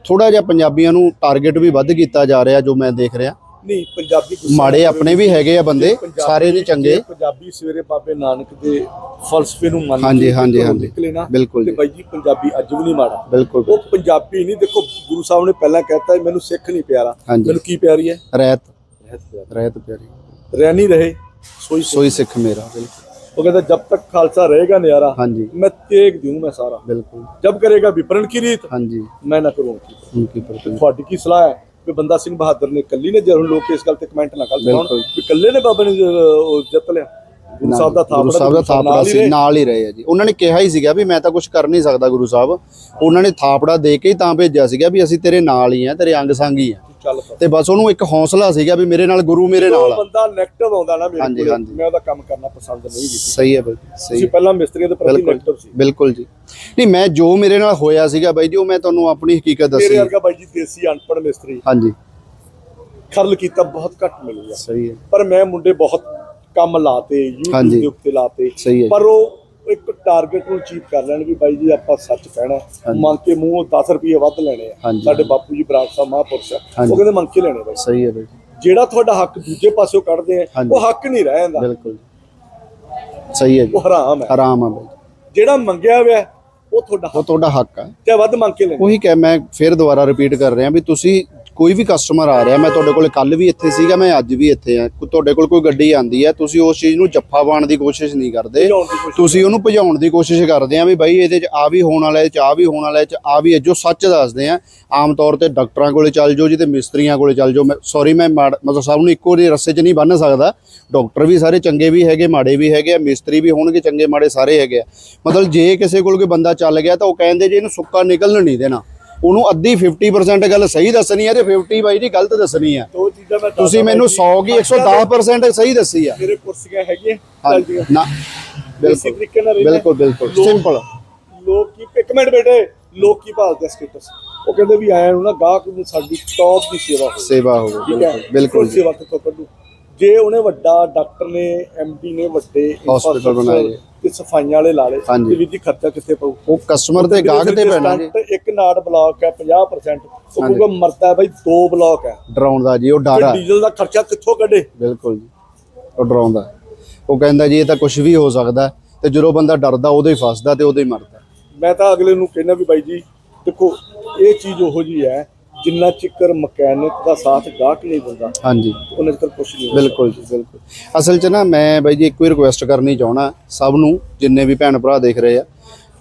ਥੋੜਾ ਜਿਹਾ ਪੰਜਾਬੀਆਂ ਨੂੰ ਟਾਰਗੇਟ ਵੀ ਵੱਧ ਕੀਤਾ ਜਾ ਰਿਹਾ ਜੋ ਮੈਂ ਦੇਖ ਰਿਹਾ। ਨਹੀਂ ਪੰਜਾਬੀ ਗੁੱਸਾ ਮਾੜੇ ਨਾ ਆਪਣੇ ਕਰੋ। ਵੀ ਹੈਗੇ ਆ ਬੰਦੇ ਜੇ ਪੰਜਾਬੀ- ਸਾਰੇ ਨਹੀਂ ਚੰਗੇ ਜੇ ਪੰਜਾਬੀ ਸਵੇਰੇ ਬਾਬੇ ਨਾਨਕ ਦੇ ਫਲਸਫੇ ਨੂੰ ਮੰਨ ਹਾਂਜੀ, ਕੇ ਹਾਂਜੀ, ਘਰੋਂ ਹਾਂਜੀ। ਨਿਕਲੇ ਨਾ ਬਿਲਕੁਲ ਤੇ ਜੀ। ਬਾਈ ਜੀ ਪੰਜਾਬੀ ਅੱਜ ਵੀ ਨਹੀਂ ਮਾੜਾ ਬਿਲਕੁਲ ਉਹ ਪੰਜਾਬੀ ਨਹੀਂ ਦੇਖੋ ਗੁਰੂ ਸਾਹਿਬ ਨੇ ਪਹਿਲਾਂ ਕਹਿਤਾ ਮੈਨੂੰ ਸਿੱਖ ਨਹੀਂ ਪਿਆਰਾ ਹਾਂਜੀ। ਮੈਨੂੰ ਕੀ ਪਿਆਰੀ ਹੈ ਰਹਿਤ ਰਹਿਤ ਪਿਆਰੀ ਰਹਿਤ ਪਿਆਰੀ ਰਹਿ ਨਹੀਂ ਰਹੇ ਸੋਈ ਸੋਈ ਸੋਈ ਸਿੱਖ ਮੇਰਾ ਬਿਲਕੁਲ ਉਹ ਕਹਿੰਦਾ ਜਬ ਤੱਕ ਖਾਲਸਾ ਰਹੇਗਾ ਨਿਆਰਾ ਹਾਂਜੀ मैं तेग दूं मैं सारा ਬਿਲਕੁਲ जब करेगा विपरण की रीत ਹਾਂਜੀ मैं ना करूँ उनकी ਉਨਕੀ ਪ੍ਰਤੀ ਤੁਹਾਡੀ ਕੀ ਸਲਾਹ ਹੈ ਵੀ ਬੰਦਾ ਸਿੰਘ ਬਹਾਦਰ ਨੇ ਕੱਲੀ ਨੇ ਜਦੋਂ ਲੋਕ ਇਸ ਗੱਲ ਤੇ ਕਮੈਂਟ ਨਾ ਕਰ। ਪਾਉਣ। ਵੀ ਕੱਲੇ ਨੇ ਬਾਬਾ ਨੇ ਜਿੱਤ ਲਿਆ। ਗੁਰੂ ਸਾਹਿਬ ਦਾ ਥਾਪੜਾ ਗੁਰੂ ਸਾਹਿਬ ਦਾ ਸੀ ਰਹੇ। ਨਾਲ ਹੀ ਰਹੇ ਆ ਜੀ। ਉਹਨਾਂ ਨੇ ਕਿਹਾ ਹੀ ਸੀਗਾ ਵੀ ਮੈਂ ਤਾਂ ਕੁਝ ਕਰ ਨਹੀਂ ਸਕਦਾ ਗੁਰੂ ਸਾਹਿਬ। ਉਹਨਾਂ ਨੇ ਥਾਪੜਾ ਦੇ ਕੇ ਹੀ ਤਾਂ ਭੇਜਿਆ ਸੀਗਾ ਵੀ ਅਸੀਂ ਤੇਰੇ ਨਾਲ ਹੀ ਆ ਤੇਰੇ ਅੰਗ ਸੰਗ ਹੀ ਆ। ਤੇ ਬਸ ਉਹਨੂੰ ਇੱਕ ਹੌਸਲਾ ਸੀਗਾ ਵੀ ਮੇਰੇ ਨਾਲ ਗੁਰੂ ਮੇਰੇ ਨਾਲ ਆ। ਬੰਦਾ ਨੈਗੇਟਿਵ ਆਉਂਦਾ ਨਾ ਮੇਰੇ ਕੋਲ। ਮੈਂ ਉਹਦਾ ਕੰਮ ਕਰਨਾ ਪਸੰਦ ਨਹੀਂ ਕੀਤੀ। ਸਹੀ ਹੈ ਬਾਈ ਤੁਸੀਂ ਸਹੀ ਪਹਿਲਾਂ ਮਿਸਤਰੀਆਂ ਦੇ ਪ੍ਰਤੀ ਨੈਗੇਟਿਵ ਸੀ। ਬਿਲਕੁਲ ਜੀ। ਨਹੀਂ ਮੈਂ ਜੋ ਮੇਰੇ ਨਾਲ ਹੋਇਆ ਸੀਗਾ ਬਾਈ ਜੀ ਉਹ ਮੈਂ ਤੁਹਾਨੂੰ ਆਪਣੀ ਹਕੀਕਤ ਮੇਰੇ ਦੱਸੀ। ਵਰਗਾ ਬਾਈ ਜੀ ਦੇਸੀ ਅਨਪੜ੍ਹ ਮਿਸਤਰੀ। ਹਾਂਜੀ। ਖਰਲ ਕੀਤਾ ਬਹੁਤ ਘੱਟ ਮਿਲੂਗਾ ਸਹੀ ਹੈ। ਪਰ ਮੈਂ ਮੁੰਡੇ ਬਹੁਤ ਕੰਮ ਲਾਤੇ YouTube। ਦੇ ਉੱਤੇ ਲਾਤੇ। ਪਰ ਉਹ ਇੱਕ ਟਾਰਗੇਟ ਨੂੰ ਅਚੀਵ ਕਰ ਲੈਣ ਵੀ ਬਾਈ ਜੀ ਆਪਾਂ ਸੱਚ ਕਹਿਣਾ ਹੈ। ਮੰਗ ਕੇ ਮੂੰਹੋਂ 10 ਰੁਪਏ ਵੱਧ ਲੈਣੇ ਆ। ਸਾਡੇ ਬਾਪੂ ਜੀ ਬਰਾੜ ਸਾਹਿਬ ਮਹਾਂਪੁਰਸ਼ ਆ। ਉਹ ਕਹਿੰਦੇ ਮੰਗ ਕੇ ਲੈਣੇ ਬਾਈ। ਸਹੀ ਹੈ ਬਾਈ ਜਿਹੜਾ ਤੁਹਾਡਾ ਹੱਕ ਦੂਜੇ ਪਾਸਿਓਂ ਕੱਢਦੇ ਆ। ਉਹ ਹੱਕ ਨਹੀਂ ਰਹਿ ਜਾਂਦਾ। ਬਿਲਕੁਲ ਸਹੀ ਹੈ ਜੀ। ਉਹ ਹਰਾਮ ਹੈ। ਆਰਾਮ ਆ ਬਾਈ ਜਿਹੜਾ ਮੰਗਿਆ ਹੋਇਆ ਹੈ, ਉਹ ਤੁਹਾਡਾ ਉਹ ਤੁਹਾਡਾ ਹੱਕ ਆ। ਚਾਹੇ ਵੱਧ ਮੰਗ ਕੇ ਲੈਣੇ। ਉਹੀ ਕਹਿ ਮੈਂ ਫਿਰ ਦੁਬਾਰਾ ਰਿਪੀਟ ਕਰ ਰਿਹਾ ਵੀ ਤੁਸੀਂ ਕੋਈ ਵੀ ਕਸਟਮਰ ਆ ਰਿਹਾ ਮੈਂ ਤੁਹਾਡੇ ਕੋਲ ਕੱਲ ਵੀ ਇੱਥੇ ਸੀਗਾ ਮੈਂ ਅੱਜ ਵੀ ਇੱਥੇ ਆ ਤੁਹਾਡੇ ਕੋਲ ਕੋਈ ਗੱਡੀ ਆਂਦੀ ਹੈ ਤੁਸੀਂ ਉਸ ਚੀਜ਼ ਨੂੰ ਜੱਫਾ ਪਾਉਣ ਦੀ ਕੋਸ਼ਿਸ਼ ਨਹੀਂ ਕਰਦੇ। ਤੁਸੀਂ ਉਹਨੂੰ ਭਜਾਉਣ ਦੀ ਕੋਸ਼ਿਸ਼ ਕਰਦੇ ਆ ਵੀ ਬਾਈ ਇਹਦੇ ਚ ਆ ਵੀ ਹੋਣ ਵਾਲਾ ਇਹ ਚ ਆ ਵੀ ਹੋਣ ਵਾਲਾ ਇਹ ਚ ਆ ਵੀ ਹੈ ਜੋ ਸੱਚ ਦੱਸਦੇ ਆ। ਆਮ ਤੌਰ ਤੇ ਡਾਕਟਰਾਂ ਕੋਲੇ ਚੱਲ ਜਾਓ ਜੀ ਤੇ ਮਿਸਤਰੀਆਂ ਕੋਲੇ ਚੱਲ ਜਾਓ। ਮੈਂ ਸੌਰੀ ਮੈਂ ਮਤਲਬ ਸਭ ਨੂੰ ਇੱਕੋ ਜਿਹੇ ਰਸਤੇ 'ਚ ਨਹੀਂ ਬੰਨ ਸਕਦਾ। ਡਾਕਟਰ ਵੀ ਸਾਰੇ ਚੰਗੇ ਵੀ ਹੈਗੇ ਮਾੜੇ ਵੀ ਹੈਗੇ ਆ ਮਿਸਤਰੀ ਵੀ ਹੋਣਗੇ ਚੰਗੇ ਮਾੜੇ ਸਾਰੇ ਹੈਗੇ ਆ। ਮਤਲਬ ਜੇ ਕਿਸੇ ਕੋਲ ਕੋਈ ਬੰਦਾ ਚੱਲ ਗਿਆ ਤਾਂ ਉਹ ਕਹਿੰਦੇ ਜੀ ਇਹਨੂੰ ਸੁੱਕਾ ਨਿਕਲਣ ਨਹੀਂ ਦੇਣਾ। ਉਹਨੂੰ ਅੱਧੀ 50% ਗੱਲ ਸਹੀ ਦੱਸਣੀ ਹੈ ਤੇ 50 ਬਾਈ ਜੀ ਗਲਤ ਦੱਸਣੀ ਹੈ ਦੋ ਚੀਜ਼ਾਂ ਮੈਂ ਤੁਸੀਂ ਮੈਨੂੰ 100 ਕੀ 110% ਸਹੀ ਦੱਸੀ ਆ। ਮੇਰੇ ਕੁਰਸੀਆਂ ਹੈਗੀਆਂ ਨਾ ਬਿਲਕੁਲ। ਬਿਲਕੁਲ ਬਿਲਕੁਲ ਲੋਕ- ਸਿੰਪਲ ਲੋਕ ਕੀ ਇੱਕ ਮਿੰਟ ਬੇਟੇ ਲੋਕ ਕੀ ਭਾਲਦੇ ਸਟੇਟਸ ਉਹ ਕਹਿੰਦੇ ਵੀ ਆਇਆ ਨੂੰ ਨਾ ਗਾਹਕ ਨੂੰ ਸਾਡੀ ਟੌਪ ਦੀ ਸੇਵਾ ਹੋਵੇ। ਸੇਵਾ ਹੋਵੇ ਬਿਲਕੁਲ ਸੇਵਾ ਕਿੱਥੋਂ ਕੱਢੂ? ਜੇ ਉਹਨੇ ਵੱਡਾ ਡਾਕਟਰ ਨੇ ਐਮਡੀ ਨੇ ਵੱਡੇ infrastructure ਬਣਾਏ। ਤੇ ਸਫਾਈਆਂ ਵਾਲੇ ਲਾ ਲਏ ਹਾਂਜੀ। ਤੇ ਵੀ ਦੀ ਖਰਚਾ ਕਿੱਥੇ ਪਊ? ਉਹ ਕਸਟਮਰ ਤੇ ਗਾਹਕ ਤੇ ਪੈਣਾ। ਜੀ ਸਟੰਟ ਇੱਕ ਨਾੜ ਬਲੌਕ ਹੈ 50% ਉਹ ਹਾਂਜੀ। ਕਹੂਗਾ ਮਰਦਾ ਹੈ ਬਾਈ ਦੋ ਬਲੌਕ ਹੈ। ਡਰਾਉਂਦਾ ਜੀ ਉਹ ਡਰ ਤੇ ਡੀਜ਼ਲ ਦਾ ਖਰਚਾ ਕਿੱਥੋਂ ਕੱਢੇ? ਬਿਲਕੁਲ ਜੀ ਉਹ ਡਰਾਉਂਦਾ ਉਹ ਕਹਿੰਦਾ ਜੀ ਇਹ ਤਾਂ ਕੁਝ ਵੀ ਹੋ ਸਕਦਾ ਤੇ ਜਦੋਂ ਬੰਦਾ ਡਰਦਾ ਉਦੋਂ ਹੀ ਫਸਦਾ ਤੇ ਉਦੋਂ ਹੀ ਮਰਦਾ। ਮੈਂ ਤਾਂ ਅਗਲੇ ਨੂੰ ਕਹਿੰਦਾ ਵੀ ਬਾਈ ਜੀ ਦੇਖੋ ਇਹ ਚੀਜ਼ ਉਹੋ ਜੀ ਹੈ ਜਿੰਨਾ ਚਿਕਰ ਮਕੈਨਿਕ ਦਾ ਸਾਥ ਗਾਹਕ ਨਹੀਂ ਦਿੰਦਾ ਹਾਂਜੀ ਉਹਨਾਂ ਚਿਕਰ ਕੁਝ ਨਹੀਂ ਹੁੰਦਾ। ਬਿਲਕੁਲ ਜੀ ਬਿਲਕੁਲ ਅਸਲ 'ਚ ਨਾ ਮੈਂ ਬਾਈ ਜੀ ਇੱਕ ਵੀ ਰਿਕੁਐਸਟ ਕਰਨੀ ਚਾਹਣਾ ਸਭ ਨੂੰ ਜਿੰਨੇ ਵੀ ਭੈਣ ਭਰਾ ਦੇਖ ਰਹੇ ਆ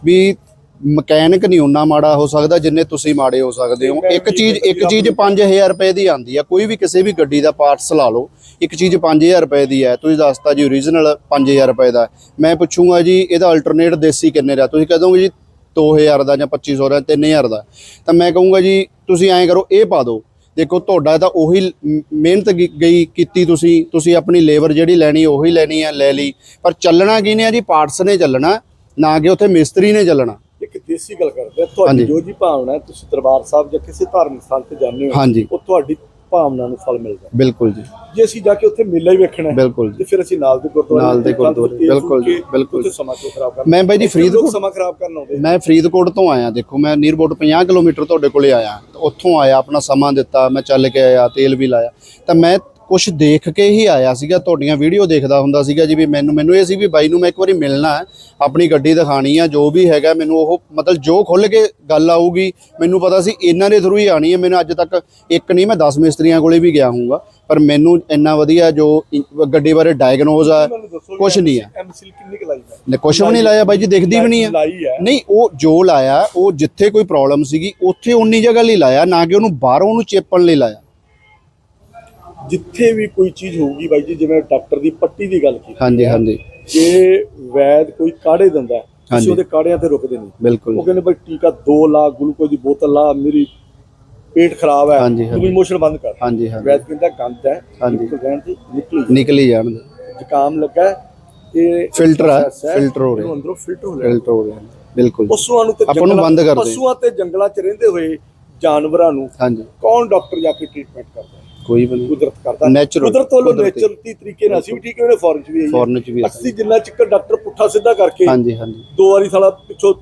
ਵੀ ਮਕੈਨਿਕ ਨਹੀਂ ਉਨਾ ਮਾੜਾ ਹੋ ਸਕਦਾ ਜਿੰਨੇ ਤੁਸੀਂ ਮਾੜੇ ਹੋ ਸਕਦੇ ਹੋ ਇੱਕ ਚੀਜ਼ ਇੱਕ ਚੀਜ਼ 5000 ਰੁਪਏ ਦੀ ਆਂਦੀ ਆ ਕੋਈ ਵੀ ਕਿਸੇ ਵੀ ਗੱਡੀ ਦਾ ਪਾਰਟਸ ਲਾ ਲਓ ਇੱਕ ਚੀਜ਼ 5000 ਰੁਪਏ ਦੀ ਹੈ ਤੁਸੀਂ ਦੱਸਤਾ ਜੀ ਓਰੀਜਨਲ 5000 ਰੁਪਏ ਦਾ ਹੈ। ਮੈਂ ਪੁੱਛੂੰਗਾ ਜੀ ਇਹਦਾ ਅਲਟਰਨੇਟ ਦੇਸੀ ਕਿੰਨੇ ਦਾ ਤੁਸੀਂ ਕਹੋਗੇ ਜੀ 2000 ਦਾ ਜਾਂ 2500 ਦਾ 3000 ਦਾ। ਤਾਂ ਮੈਂ ਕਹੂੰਗਾ ਜੀ ਤੁਸੀਂ ਐਂ ਕਰੋ ਇਹ ਪਾ ਦਿਓ। ਦੇਖੋ ਤੁਹਾਡਾ ਤਾਂ ਉਹੀ ਮਿਹਨਤ ਗਈ ਕੀਤੀ ਤੁਸੀਂ। ਤੁਸੀਂ ਆਪਣੀ ਲੇਬਰ ਜਿਹੜੀ ਲੈਣੀ ਉਹੀ ਲੈਣੀ ਆ ਲੈ ਲਈ। ਪਰ ਚੱਲਣਾ ਕਿਹਨੇ ਆ ਜੀ? ਪਾਰਟਸ ਨੇ ਚੱਲਣਾ ਨਾ ਕਿ ਉੱਥੇ ਮਿਸਤਰੀ ਨੇ ਚੱਲਣਾ। ਇੱਕ ਦੇਸੀ ਗੱਲ ਕਰਦੇ ਤੁਹਾਡੀ। ਜੋ ਜੀ ਭਾਵਨਾ ਤੁਸੀਂ ਦਰਬਾਰ ਸਾਹਿਬ ਜਾਂ ਕਿਸੇ ਧਾਰਮਿਕ ਸਥਾਨ ਤੇ ਜਾਂਦੇ ਹੋ ਉਹ ਤੁਹਾਡੀ ਭਾਵਨਾ ਨੂੰ ਫਲ ਮਿਲਦਾ। ਬਿਲਕੁਲ ਜੀ। ਜੇ ਅਸੀਂ ਜਾ ਕੇ ਉੱਥੇ ਮੇਲਾ ਹੀ ਵੇਖਣਾ ਹੈ ਬਿਲਕੁਲ ਜੀ। ਤੇ ਫਿਰ ਅਸੀਂ ਨਾਲ ਦੇ ਗੁਰਦੁਆਰੇ ਨਾਲ ਦੇ ਗੁਰਦੁਆਰੇ, ਬਿਲਕੁਲ ਜੀ, ਬਿਲਕੁਲ ਉੱਥੇ। ਸਮਾਂ ਕਿਉਂ ਖਰਾਬ ਕਰਨਾ? ਮੈਂ ਬਾਈ ਜੀ ਫਰੀਦਕੋਟ ਸਮਾਂ ਖਰਾਬ ਕਰਨ ਆਉਂਦੇ ਮੈਂ ਫਰੀਦਕੋਟ ਤੋਂ ਆਇਆ ਦੇਖੋ ਮੈਂ ਨੀਰਬੋਟ 50 ਕਿਲੋਮੀਟਰ ਤੁਹਾਡੇ ਕੋਲੇ ਆਇਆ ਉੱਥੋਂ ਆਇਆ ਆਪਣਾ ਸਮਾਂ ਦਿੱਤਾ ਮੈਂ ਚੱਲ ਕੇ ਆਇਆ ਤੇਲ ਵੀ ਲਾਇਆ। ਤਾਂ ਮੈਂ ਕੁਝ ਦੇਖ ਕੇ ਹੀ ਆਇਆ ਸੀਗਾ ਤੁਹਾਡੀਆਂ ਵੀਡੀਓ ਦੇਖਦਾ ਹੁੰਦਾ ਸੀਗਾ ਜੀ ਵੀ ਮੈਨੂੰ ਮੈਨੂੰ ਇਹ ਸੀ ਵੀ ਬਾਈ ਨੂੰ ਮੈਂ ਇੱਕ ਵਾਰੀ ਮਿਲਣਾ ਹੈ ਆਪਣੀ ਗੱਡੀ ਦਿਖਾਣੀ ਆ ਜੋ ਵੀ ਹੈਗਾ ਮੈਨੂੰ ਉਹ ਮਤਲਬ ਜੋ ਖੁੱਲ ਕੇ ਗੱਲ ਆਊਗੀ ਮੈਨੂੰ ਪਤਾ ਸੀ ਇਹਨਾਂ ਦੇ ਥਰੂ ਹੀ ਆਣੀ ਹੈ ਮੈਨੂੰ ਅੱਜ ਤੱਕ ਇੱਕ ਨਹੀਂ ਮੈਂ 10 ਮਿਸਤਰੀਆਂ ਕੋਲੇ ਵੀ ਗਿਆ ਹੂੰਗਾ ਪਰ ਮੈਨੂੰ ਇੰਨਾ ਵਧੀਆ ਜੋ ਗੱਡੀ ਬਾਰੇ ਡਾਇਗਨੋਜ਼ ਆ ਕੁਛ ਨਹੀਂ ਹੈ ਐਮਸੀਲ ਕਿੰਨੀ ਕੁ ਲਾਈ ਹੈ ਨੇ ਕੁਛ ਵੀ ਨਹੀਂ ਲਾਇਆ ਬਾਈ ਜੀ ਦਿਖਦੀ ਵੀ ਨਹੀਂ ਆ। ਨਹੀਂ ਉਹ ਜੋ ਲਾਇਆ ਉਹ ਜਿੱਥੇ ਕੋਈ ਪ੍ਰੋਬਲਮ ਸੀਗੀ ਉੱਥੇ ਉਨੀ ਜਗ੍ਹਾ ਲਈ ਲਾਇਆ ਨਾ ਕਿ ਉਹਨੂੰ ਬਾਹਰੋਂ ਉਹਨੂੰ ਚੇਪਣ ਲਈ ਲਾਇਆ। ਜਿੱਥੇ ਵੀ ਕੋਈ ਚੀਜ਼ ਹੋਊਗੀ ਬਾਈ ਜੀ ਜਿਵੇਂ ਡਾਕਟਰ ਦੀ ਪੱਟੀ ਦੀ ਗੱਲ ਕੀਤੀ ਹਾਂਜੀ ਹਾਂਜੀ। ਜੇ ਵੈਦ ਕੋਈ ਕਾੜੇ ਦਿੰਦਾ ਹੈ। ਤੁਸੀਂ ਉਹਦੇ ਕਾੜਿਆਂ ਤੇ ਰੁਕਦੇ ਨਹੀਂ। ਬਿਲਕੁਲ। ਉਹ ਕਹਿੰਦੇ ਬਈ ਟੀਕਾ 2 ਲਾ ਗਲੂਕੋਜ਼ ਦੀ ਬੋਤਲ ਲਾ ਮੇਰੀ ਪੇਟ ਖਰਾਬ ਹੈ। ਤੂੰ ਇਮੋਸ਼ਨ ਬੰਦ ਕਰ। ਹਾਂਜੀ ਹਾਂਜੀ। ਵੈਦ ਕਹਿੰਦਾ ਗੰਦ ਹੈ ਹਾਂਜੀ। ਨਿਕਲ ਰਹਿਣ ਦੀ ਨਿਕਲ ਨਿਕਲੀ ਜਾਣਦੇ ਜ਼ੁਕਾਮ ਲੱਗਾ ਹੈ, ਇਹ ਫਿਲਟਰ ਹੈ ਹੈ, ਫਿਲਟਰ ਹੋ ਰਿਹਾ। ਅੰਦਰੋਂ ਫਿਲਟਰ ਹੋ ਰਿਹਾ। ਫਿਲਟਰ ਹੋ ਰਿਹਾ ਬਿਲਕੁਲ। ਪਸ਼ੂਆਂ ਨੂੰ ਤੇ ਆਪਾਂ ਨੂੰ ਬੰਦ ਕਰ ਦੇ। ਪਸ਼ੂਆਂ ਤੇ ਜੰਗਲਾਂ 'ਚ ਰਹਿੰਦੇ ਹੋਏ ਜਾਨਵਰਾਂ ਨੂੰ ਹਾਂਜੀ। ਕੌਣ ਡਾਕਟਰ ਜਾ ਕੇ ਟ੍ਰੀਟਮੈਂਟ ਕਰਦਾ ਹੈ? ਕੋਈ ਵੀ ਨਹੀਂ। ਕੁਦਰਤ ਕਰਦਾ। Natural, ਕੁਦਰਤ ਵੱਲੋਂ ਕੁਦਰਤੀ। ਨੇਚਰਤੀ ਤਰੀਕੇ ਨਾਲ ਅਸੀਂ ਵੀ ਠੀਕ ਹੋਏ ਫੋਰਨ 'ਚ ਵੀ ਆਈਏ। ਫੋਰਨ ਚ ਵੀ ਆ ਅਸੀਂ ਜਿੰਨਾ ਚਿਕਰ ਡਾਕਟਰ ਪੁੱਠਾ ਸਿੱਧਾ ਕਰਕੇ ਹਾਂਜੀ ਹਾਂਜੀ। ਦੋ ਵਾਰੀ ਸਾਲਾ ਪਿੱਛੋਂ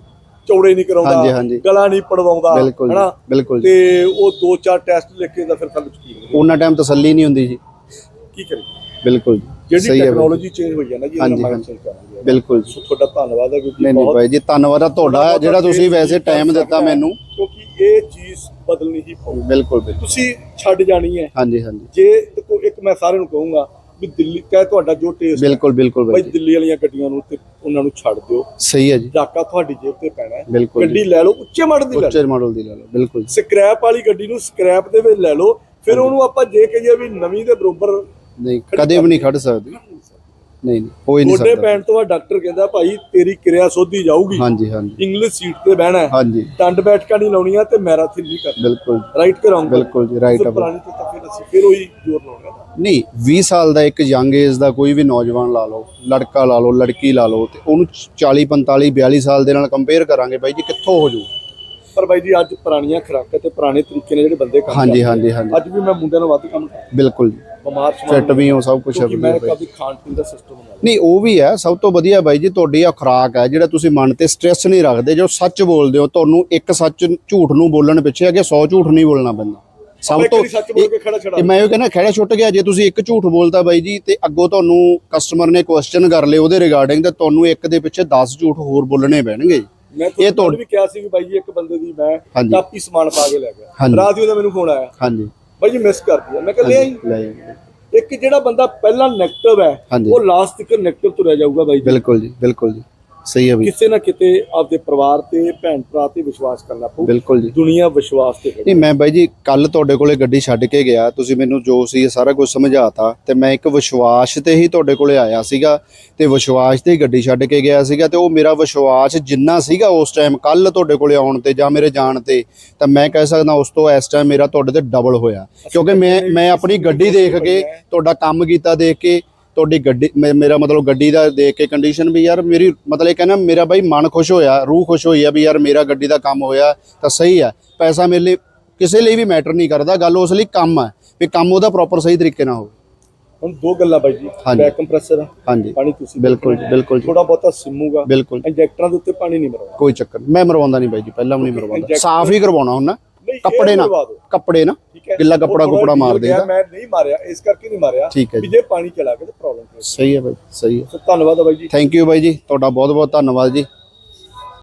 ਚੌੜੇ ਨਹੀਂ ਹਾਂਜੀ, ਕਰਾਉਂਦਾ ਹਾਂਜੀ। ਗਲਾ ਨਹੀਂ ਪੜਵਾਉਂਦਾ ਬਿਲਕੁਲ ਜੀ, ਹਨਾ? ਬਿਲਕੁਲ ਜੀ। ਤੇ ਉਹ ਦੋ ਚਾਰ ਟੈਸਟ ਲਿਖ ਕੇ ਤਾਂ ਫਿਰ ਕੱਲ ਕੀ ਕਰੀਏ? ਉਹਨਾਂ ਟਾਈਮ ਤਸੱਲੀ ਨਹੀਂ ਹੁੰਦੀ ਜੀ। ਕੀ ਕਰੀਏ? ਬਿਲਕੁਲ ਜੀ ਜਿਹੜੀ ਸਹੀ ਹੈ ਬਾਈ। ਟੈਕਨੋਲੋਜੀ ਚੇਂਜ ਹੋਈ ਹੈ ਨਾ ਜੀ ਹਾਂਜੀ, ਮਾਈਂਡ ਹਾਂਜੀ। ਚੇਂਜ ਕਰ ਰਹੀ ਹੈ। ਬਿਲਕੁਲ ਜੀ। ਸੋ ਤੁਹਾਡਾ ਧੰਨਵਾਦ ਹੈ ਕਿਉਂਕਿ ਨਹੀਂ ਨਹੀਂ ਬਹੁਤ ਭਾਈ ਜੀ ਧੰਨਵਾਦ ਆ ਤੁਹਾਡਾ ਜਿਹੜਾ ਤੁਸੀਂ ਵੈਸੇ ਟਾਈਮ ਦਿੱਤਾ ਮੈਨੂੰ। ਕਿਉਂਕਿ ਇਹ ਚੀਜ਼ ਬਦਲਣੀ ਹੀ ਪਊ। ਬਿਲਕੁਲ ਬਿਲਕੁਲ। ਤੁਸੀਂ ਛੱਡ ਜਾਣੀ ਹੈ। ਹਾਂਜੀ ਹਾਂਜੀ। ਜੇ ਦੇਖੋ ਇੱਕ ਮੈਂ ਸਾਰਿਆਂ ਨੂੰ ਕਹੂੰਗਾ ਵੀ ਦਿੱਲੀ ਕਹੇ ਤੁਹਾਡਾ ਜੋ ਟੇਸਟ ਬਿਲਕੁਲ ਬਿਲਕੁਲ ਭਾਈ ਦਿੱਲੀ ਵਾਲੀਆਂ ਗੱਡੀਆਂ ਨੂੰ ਤੇ ਉਹਨਾਂ ਨੂੰ ਛੱਡ ਦਿਓ। ਸਹੀ ਹੈ ਜੀ। ਡਾਕਾ ਤੁਹਾਡੀ ਜੇਬ ਤੇ ਪੈਣਾ ਹੈ। ਗੱਡੀ ਲੈ ਲਓ ਉੱਚੇ ਮਾਡਲ ਦੀ ਲੈ ਲਓ। ਉੱਚੇ ਮਾਡਲ ਦੀ ਲੈ ਲਓ ਬਿਲਕੁਲ। ਸਕ੍ਰੈਪ ਵਾਲੀ ਗੱਡੀ ਨੂੰ ਸਕ੍ਰੈਪ ਦੇ ਵਿੱਚ ਲੈ ਲਓ। ਫਿਰ ਉਹਨੂੰ ਆਪਾਂ ਜੇ ਕਹੀਏ ਵੀ ਨਵੀਂ ਦੇ ਬਰੋਬਰ ਨਹੀਂ ਕਦੇ ਵੀ ਨਹੀਂ ਖੜ ਸਕਦੀ। ਨਹੀਂ ਨਹੀਂ ਹੀ ਨਹੀਂ ਸਕਦਾ। ਪੈਣ ਤੋਂ ਬਾਅਦ ਡਾਕਟਰ ਕਹਿੰਦਾ ਭਾਈ ਤੇਰੀ ਕਿਰਿਆ ਸੋਧੀ ਜਾਊਗੀ। ਹਾਂਜੀ ਹਾਂਜੀ। ਇੰਗਲਿਸ਼ ਸੀਟ ਤੇ ਬਹਿਣਾ ਹੈ। ਹਾਂਜੀ। ਡੰਡ ਬੈਠਕਾਂ ਨਹੀਂ ਲਾਉਣੀਆਂ ਤੇ ਮੈਰਾਥਨ ਨਹੀਂ ਕਰਨੀ। ਬਿਲਕੁਲ ਰਾਈਟ ਕਰਾਉਂਗਾ। ਬਿਲਕੁਲ ਜੀ ਰਾਈਟ ਆ ਪੁਰਾਣੀ ਤੋਂ ਤਾਂ ਫਿਰ ਅਸੀਂ ਫਿਰ ਉਹੀ ਜ਼ੋਰ ਲਾਉਣਾ ਨਹੀਂ 20 ਸਾਲ ਦਾ ਇੱਕ ਯੰਗ ਏਜ ਦਾ ਕੋਈ ਵੀ ਨੌਜਵਾਨ ਲਾ ਲਓ ਲੜਕਾ ਲਾ ਲਓ ਲੜਕੀ ਲਾ ਲਓ ਤੇ ਉਹਨੂੰ 40 45 42 ਸਾਲ ਦੇ ਨਾਲ ਕੰਪੇਅਰ ਕਰਾਂਗੇ ਬਾਈ ਜੀ ਕਿੱਥੋਂ ਹੋ ਜੂ ਪਰ ਬਾਈ ਜੀ ਅੱਜ ਪੁਰਾਣੀਆਂ ਖੁਰਾਕਾਂ ਤੇ ਪੁਰਾਣੇ ਤਰੀਕੇ ਨਾਲ ਜਿਹੜੇ ਬੰਦੇ ਕੰਮ ਹਾਂਜੀ ਹਾਂਜੀ ਹਾਂਜੀ। ਅੱਜ ਵੀ ਮੈਂ ਮੁੰਡਿਆਂ ਨੂੰ ਵੱਧ ਕੰਮ ਕਰਦਾ। ਬਿਲਕੁਲ ਜੀ। ਬਿਮਾਰ ਫਿੱਟ ਵੀ ਹੋ ਸਭ ਕੁਝ ਕਿਉਂਕਿ ਮੈਂ ਕਦੀ ਖਾਣ ਪੀਣ ਦਾ ਸਿਸਟਮ ਬਣਾ ਲਿਆ ਨਹੀਂ ਉਹ ਵੀ ਹੈ ਸਭ ਤੋਂ ਵਧੀਆ ਬਾਈ ਜੀ ਤੁਹਾਡੀ ਆ ਖੁਰਾਕ ਹੈ ਜਿਹੜਾ ਤੁਸੀਂ ਮਨ ਤੇ ਸਟ੍ਰੈਸ ਨਹੀਂ ਰੱਖਦੇ ਜੋ ਸੱਚ ਬੋਲਦੇ ਹੋ ਤੁਹਾਨੂੰ ਇੱਕ ਸੱਚ ਝੂਠ ਨੂੰ ਬੋਲਣ ਪਿੱਛੇ ਅੱਗੇ 100 ਝੂਠ ਨਹੀਂ ਬੋਲਣਾ ਪੈਂਦਾ ਸਭ ਤੋਂ ਇਹ ਮੈਂ ਇਹ ਕਹਿੰਦਾ ਖੜਾ ਛੁੱਟ ਗਿਆ ਜੇ ਤੁਸੀਂ ਇੱਕ ਝੂਠ ਬੋਲਤਾ ਬਾਈ ਜੀ ਤੇ ਅੱਗੋਂ ਤੁਹਾਨੂੰ ਕਸਟਮਰ ਨੇ ਕੁਐਸਚਨ ਕਰ ਲਏ ਉਹਦੇ ਰਿਗਾਰਡਿੰਗ ਤੇ ਤੁਹਾਨੂੰ ਇੱਕ ਦੇ ਪਿੱਛੇ 10 ਝੂਠ ਹੋਰ ਬੋਲਣੇ ਪੈਣਗੇ। ਮੈਂ ਇਹ ਤੁਹਾਨੂੰ ਵੀ ਕਿਹਾ ਸੀ ਕਿ ਬਾਈ ਜੀ ਇੱਕ ਬੰਦੇ ਦੀ ਮੈਂ। ਕਾਪੀ ਸਮਾਨ ਪਾ ਕੇ ਲੈ ਗਿਆ। ਰਾਤ ਹੀ ਉਹਦਾ ਮੈਨੂੰ ਫੋਨ ਆਇਆ ਹਾਂਜੀ ਬਾਈ ਜੀ ਮਿਸ ਕਰ ਦਿਆ ਮੈਂ ਕਹਿੰਦਾ ਹਾਂਜੀ, ਲੈ ਜਾਓ। ਇੱਕ ਜਿਹੜਾ ਬੰਦਾ ਪਹਿਲਾਂ ਨੈਗੇਟਿਵ ਹੈ ਹਾਂਜੀ। ਉਹ ਲਾਸਟ ਤੱਕ ਨੈਗੇਟਿਵ ਤੁਰਿਆ ਜਾਊਗਾ ਬਾਈ ਜੀ ਬਿਲਕੁਲ ਜੀ ਬਿਲਕੁਲ ਜੀ ਸਹੀ ਹੈ ਬਾਈ। ਕਿਸੇ ਨਾ ਕਿਤੇ ਆਪਦੇ ਪਰਿਵਾਰ ਤੇ ਭੈਣ ਭਰਾ ਤੇ ਵਿਸ਼ਵਾਸ ਕਰਨਾ ਪਊ। ਬਿਲਕੁਲ ਜੀ। ਦੁਨੀਆ ਵਿਸ਼ਵਾਸ ਤੇ ਨਹੀਂ ਮੈਂ ਬਾਈ ਜੀ ਕੱਲ ਤੁਹਾਡੇ ਕੋਲੇ ਗੱਡੀ ਛੱਡ ਕੇ ਗਿਆ। ਤੁਸੀਂ ਮੈਨੂੰ ਜੋ ਸੀ ਸਾਰਾ ਕੁਝ ਸਮਝਾਤਾ ਤੇ ਮੈਂ ਇੱਕ ਵਿਸ਼ਵਾਸ ਤੇ ਹੀ ਤੁਹਾਡੇ ਕੋਲੇ ਆਇਆ ਸੀਗਾ ਤੇ ਵਿਸ਼ਵਾਸ ਤੇ ਹੀ ਗੱਡੀ ਛੱਡ ਕੇ ਗਿਆ ਸੀਗਾ ਤੇ ਉਹ ਮੇਰਾ ਵਿਸ਼ਵਾਸ ਜਿੰਨਾ ਸੀਗਾ ਉਸ ਟਾਈਮ ਕੱਲ ਤੁਹਾਡੇ ਕੋਲੇ ਆਉਣ ਤੇ ਜਾਂ ਮੇਰੇ ਜਾਣ ਤੇ ਤਾਂ ਮੈਂ ਕਹਿ ਸਕਦਾ ਉਸ ਤੋਂ ਇਸ ਟਾਈਮ ਮੇਰਾ ਤੁਹਾਡੇ ਤੇ ਡਬਲ ਹੋਇਆ। ਕਿਉਂਕਿ ਮੈਂ ਮੈਂ ਆਪਣੀ ਗੱਡੀ ਦੇਖ ਕੇ ਤੁਹਾਡਾ ਕੰਮ ਕੀਤਾ ਦੇਖ ਕੇ ਤੁਹਾਡੀ ਗੱਡੀ ਮੇਰਾ ਮਤਲਬ ਗੱਡੀ ਦਾ ਦੇਖ ਕੇ ਕੰਡੀਸ਼ਨ ਵੀ ਯਾਰ ਮੇਰੀ ਮਤਲਬ ਇਹ ਕਹਿੰਦਾ ਮੇਰਾ ਬਾਈ ਮਨ ਖੁਸ਼ ਹੋਇਆ ਰੂਹ ਖੁਸ਼ ਹੋਈ ਆ ਵੀ ਯਾਰ ਮੇਰਾ ਗੱਡੀ ਦਾ ਕੰਮ ਹੋਇਆ ਤਾਂ ਸਹੀ ਆ। ਪੈਸਾ ਮੇਰੇ ਲਈ ਕਿਸੇ ਲਈ ਵੀ ਮੈਟਰ ਨਹੀਂ ਕਰਦਾ ਗੱਲ ਉਸ ਲਈ ਕੰਮ ਹੈ ਵੀ ਕੰਮ ਉਹਦਾ ਪ੍ਰੋਪਰ ਸਹੀ ਤਰੀਕੇ ਨਾਲ ਹੋਵੇ। ਹੁਣ ਦੋ ਗੱਲਾਂ ਬਾਈ ਜੀ। ਬੈਕ ਕੰਪਰੈਸਰ ਹਾਂਜੀ। ਪਾਣੀ ਤੁਸੀਂ ਬਿਲਕੁਲ ਬਿਲਕੁਲ ਥੋੜਾ ਬਹੁਤਾ ਸਿਮੂਗਾ ਬਿਲਕੁਲ। ਇੰਜੈਕਟਰਾਂ ਦੇ ਉੱਤੇ ਪਾਣੀ ਨਹੀਂ ਮਰਵਾਉਣਾ। ਕੋਈ ਚੱਕਰ। ਮੈਂ ਮਰਵਾਉਂਦਾ ਨਹੀਂ ਬਾਈ ਜੀ ਪਹਿਲਾਂ ਵੀ ਨਹੀਂ ਮਰਵਾਉਂਦਾ। ਸਾਫ਼ ਹੀ ਕਰਵਾਉਣਾ ਹੁੰਦਾ ਨਹੀਂ, ਇਹ ਕੱਪੜੇ ਦਿਓ। ਕੱਪੜੇ ਹੈ। ਗਿੱਲਾ ਕੱਪੜਾ ਕੁਪੜਾ ਮਾਰ ਦੇਈਦਾ। ਮੈਂ ਨਹੀਂ ਮਾਰਿਆ ਇਸ ਕਰਕੇ ਨਹੀਂ ਮਾਰਿਆ ਠੀਕ ਹੈ ਵੀ ਜੀ। ਪਾਣੀ ਚਲਾ ਗਿਆ ਤਾਂ ਪ੍ਰੋਬਲਮ ਸਹੀ ਹੈ ਬਾਈ ਸਹੀ ਹੈ। ਧੰਨਵਾਦ ਬਾਈ ਜੀ। ਥੈਂਕ ਯੂ ਬਾਈ ਜੀ ਤੁਹਾਡਾ ਬਹੁਤ ਬਹੁਤ ਧੰਨਵਾਦ ਜੀ।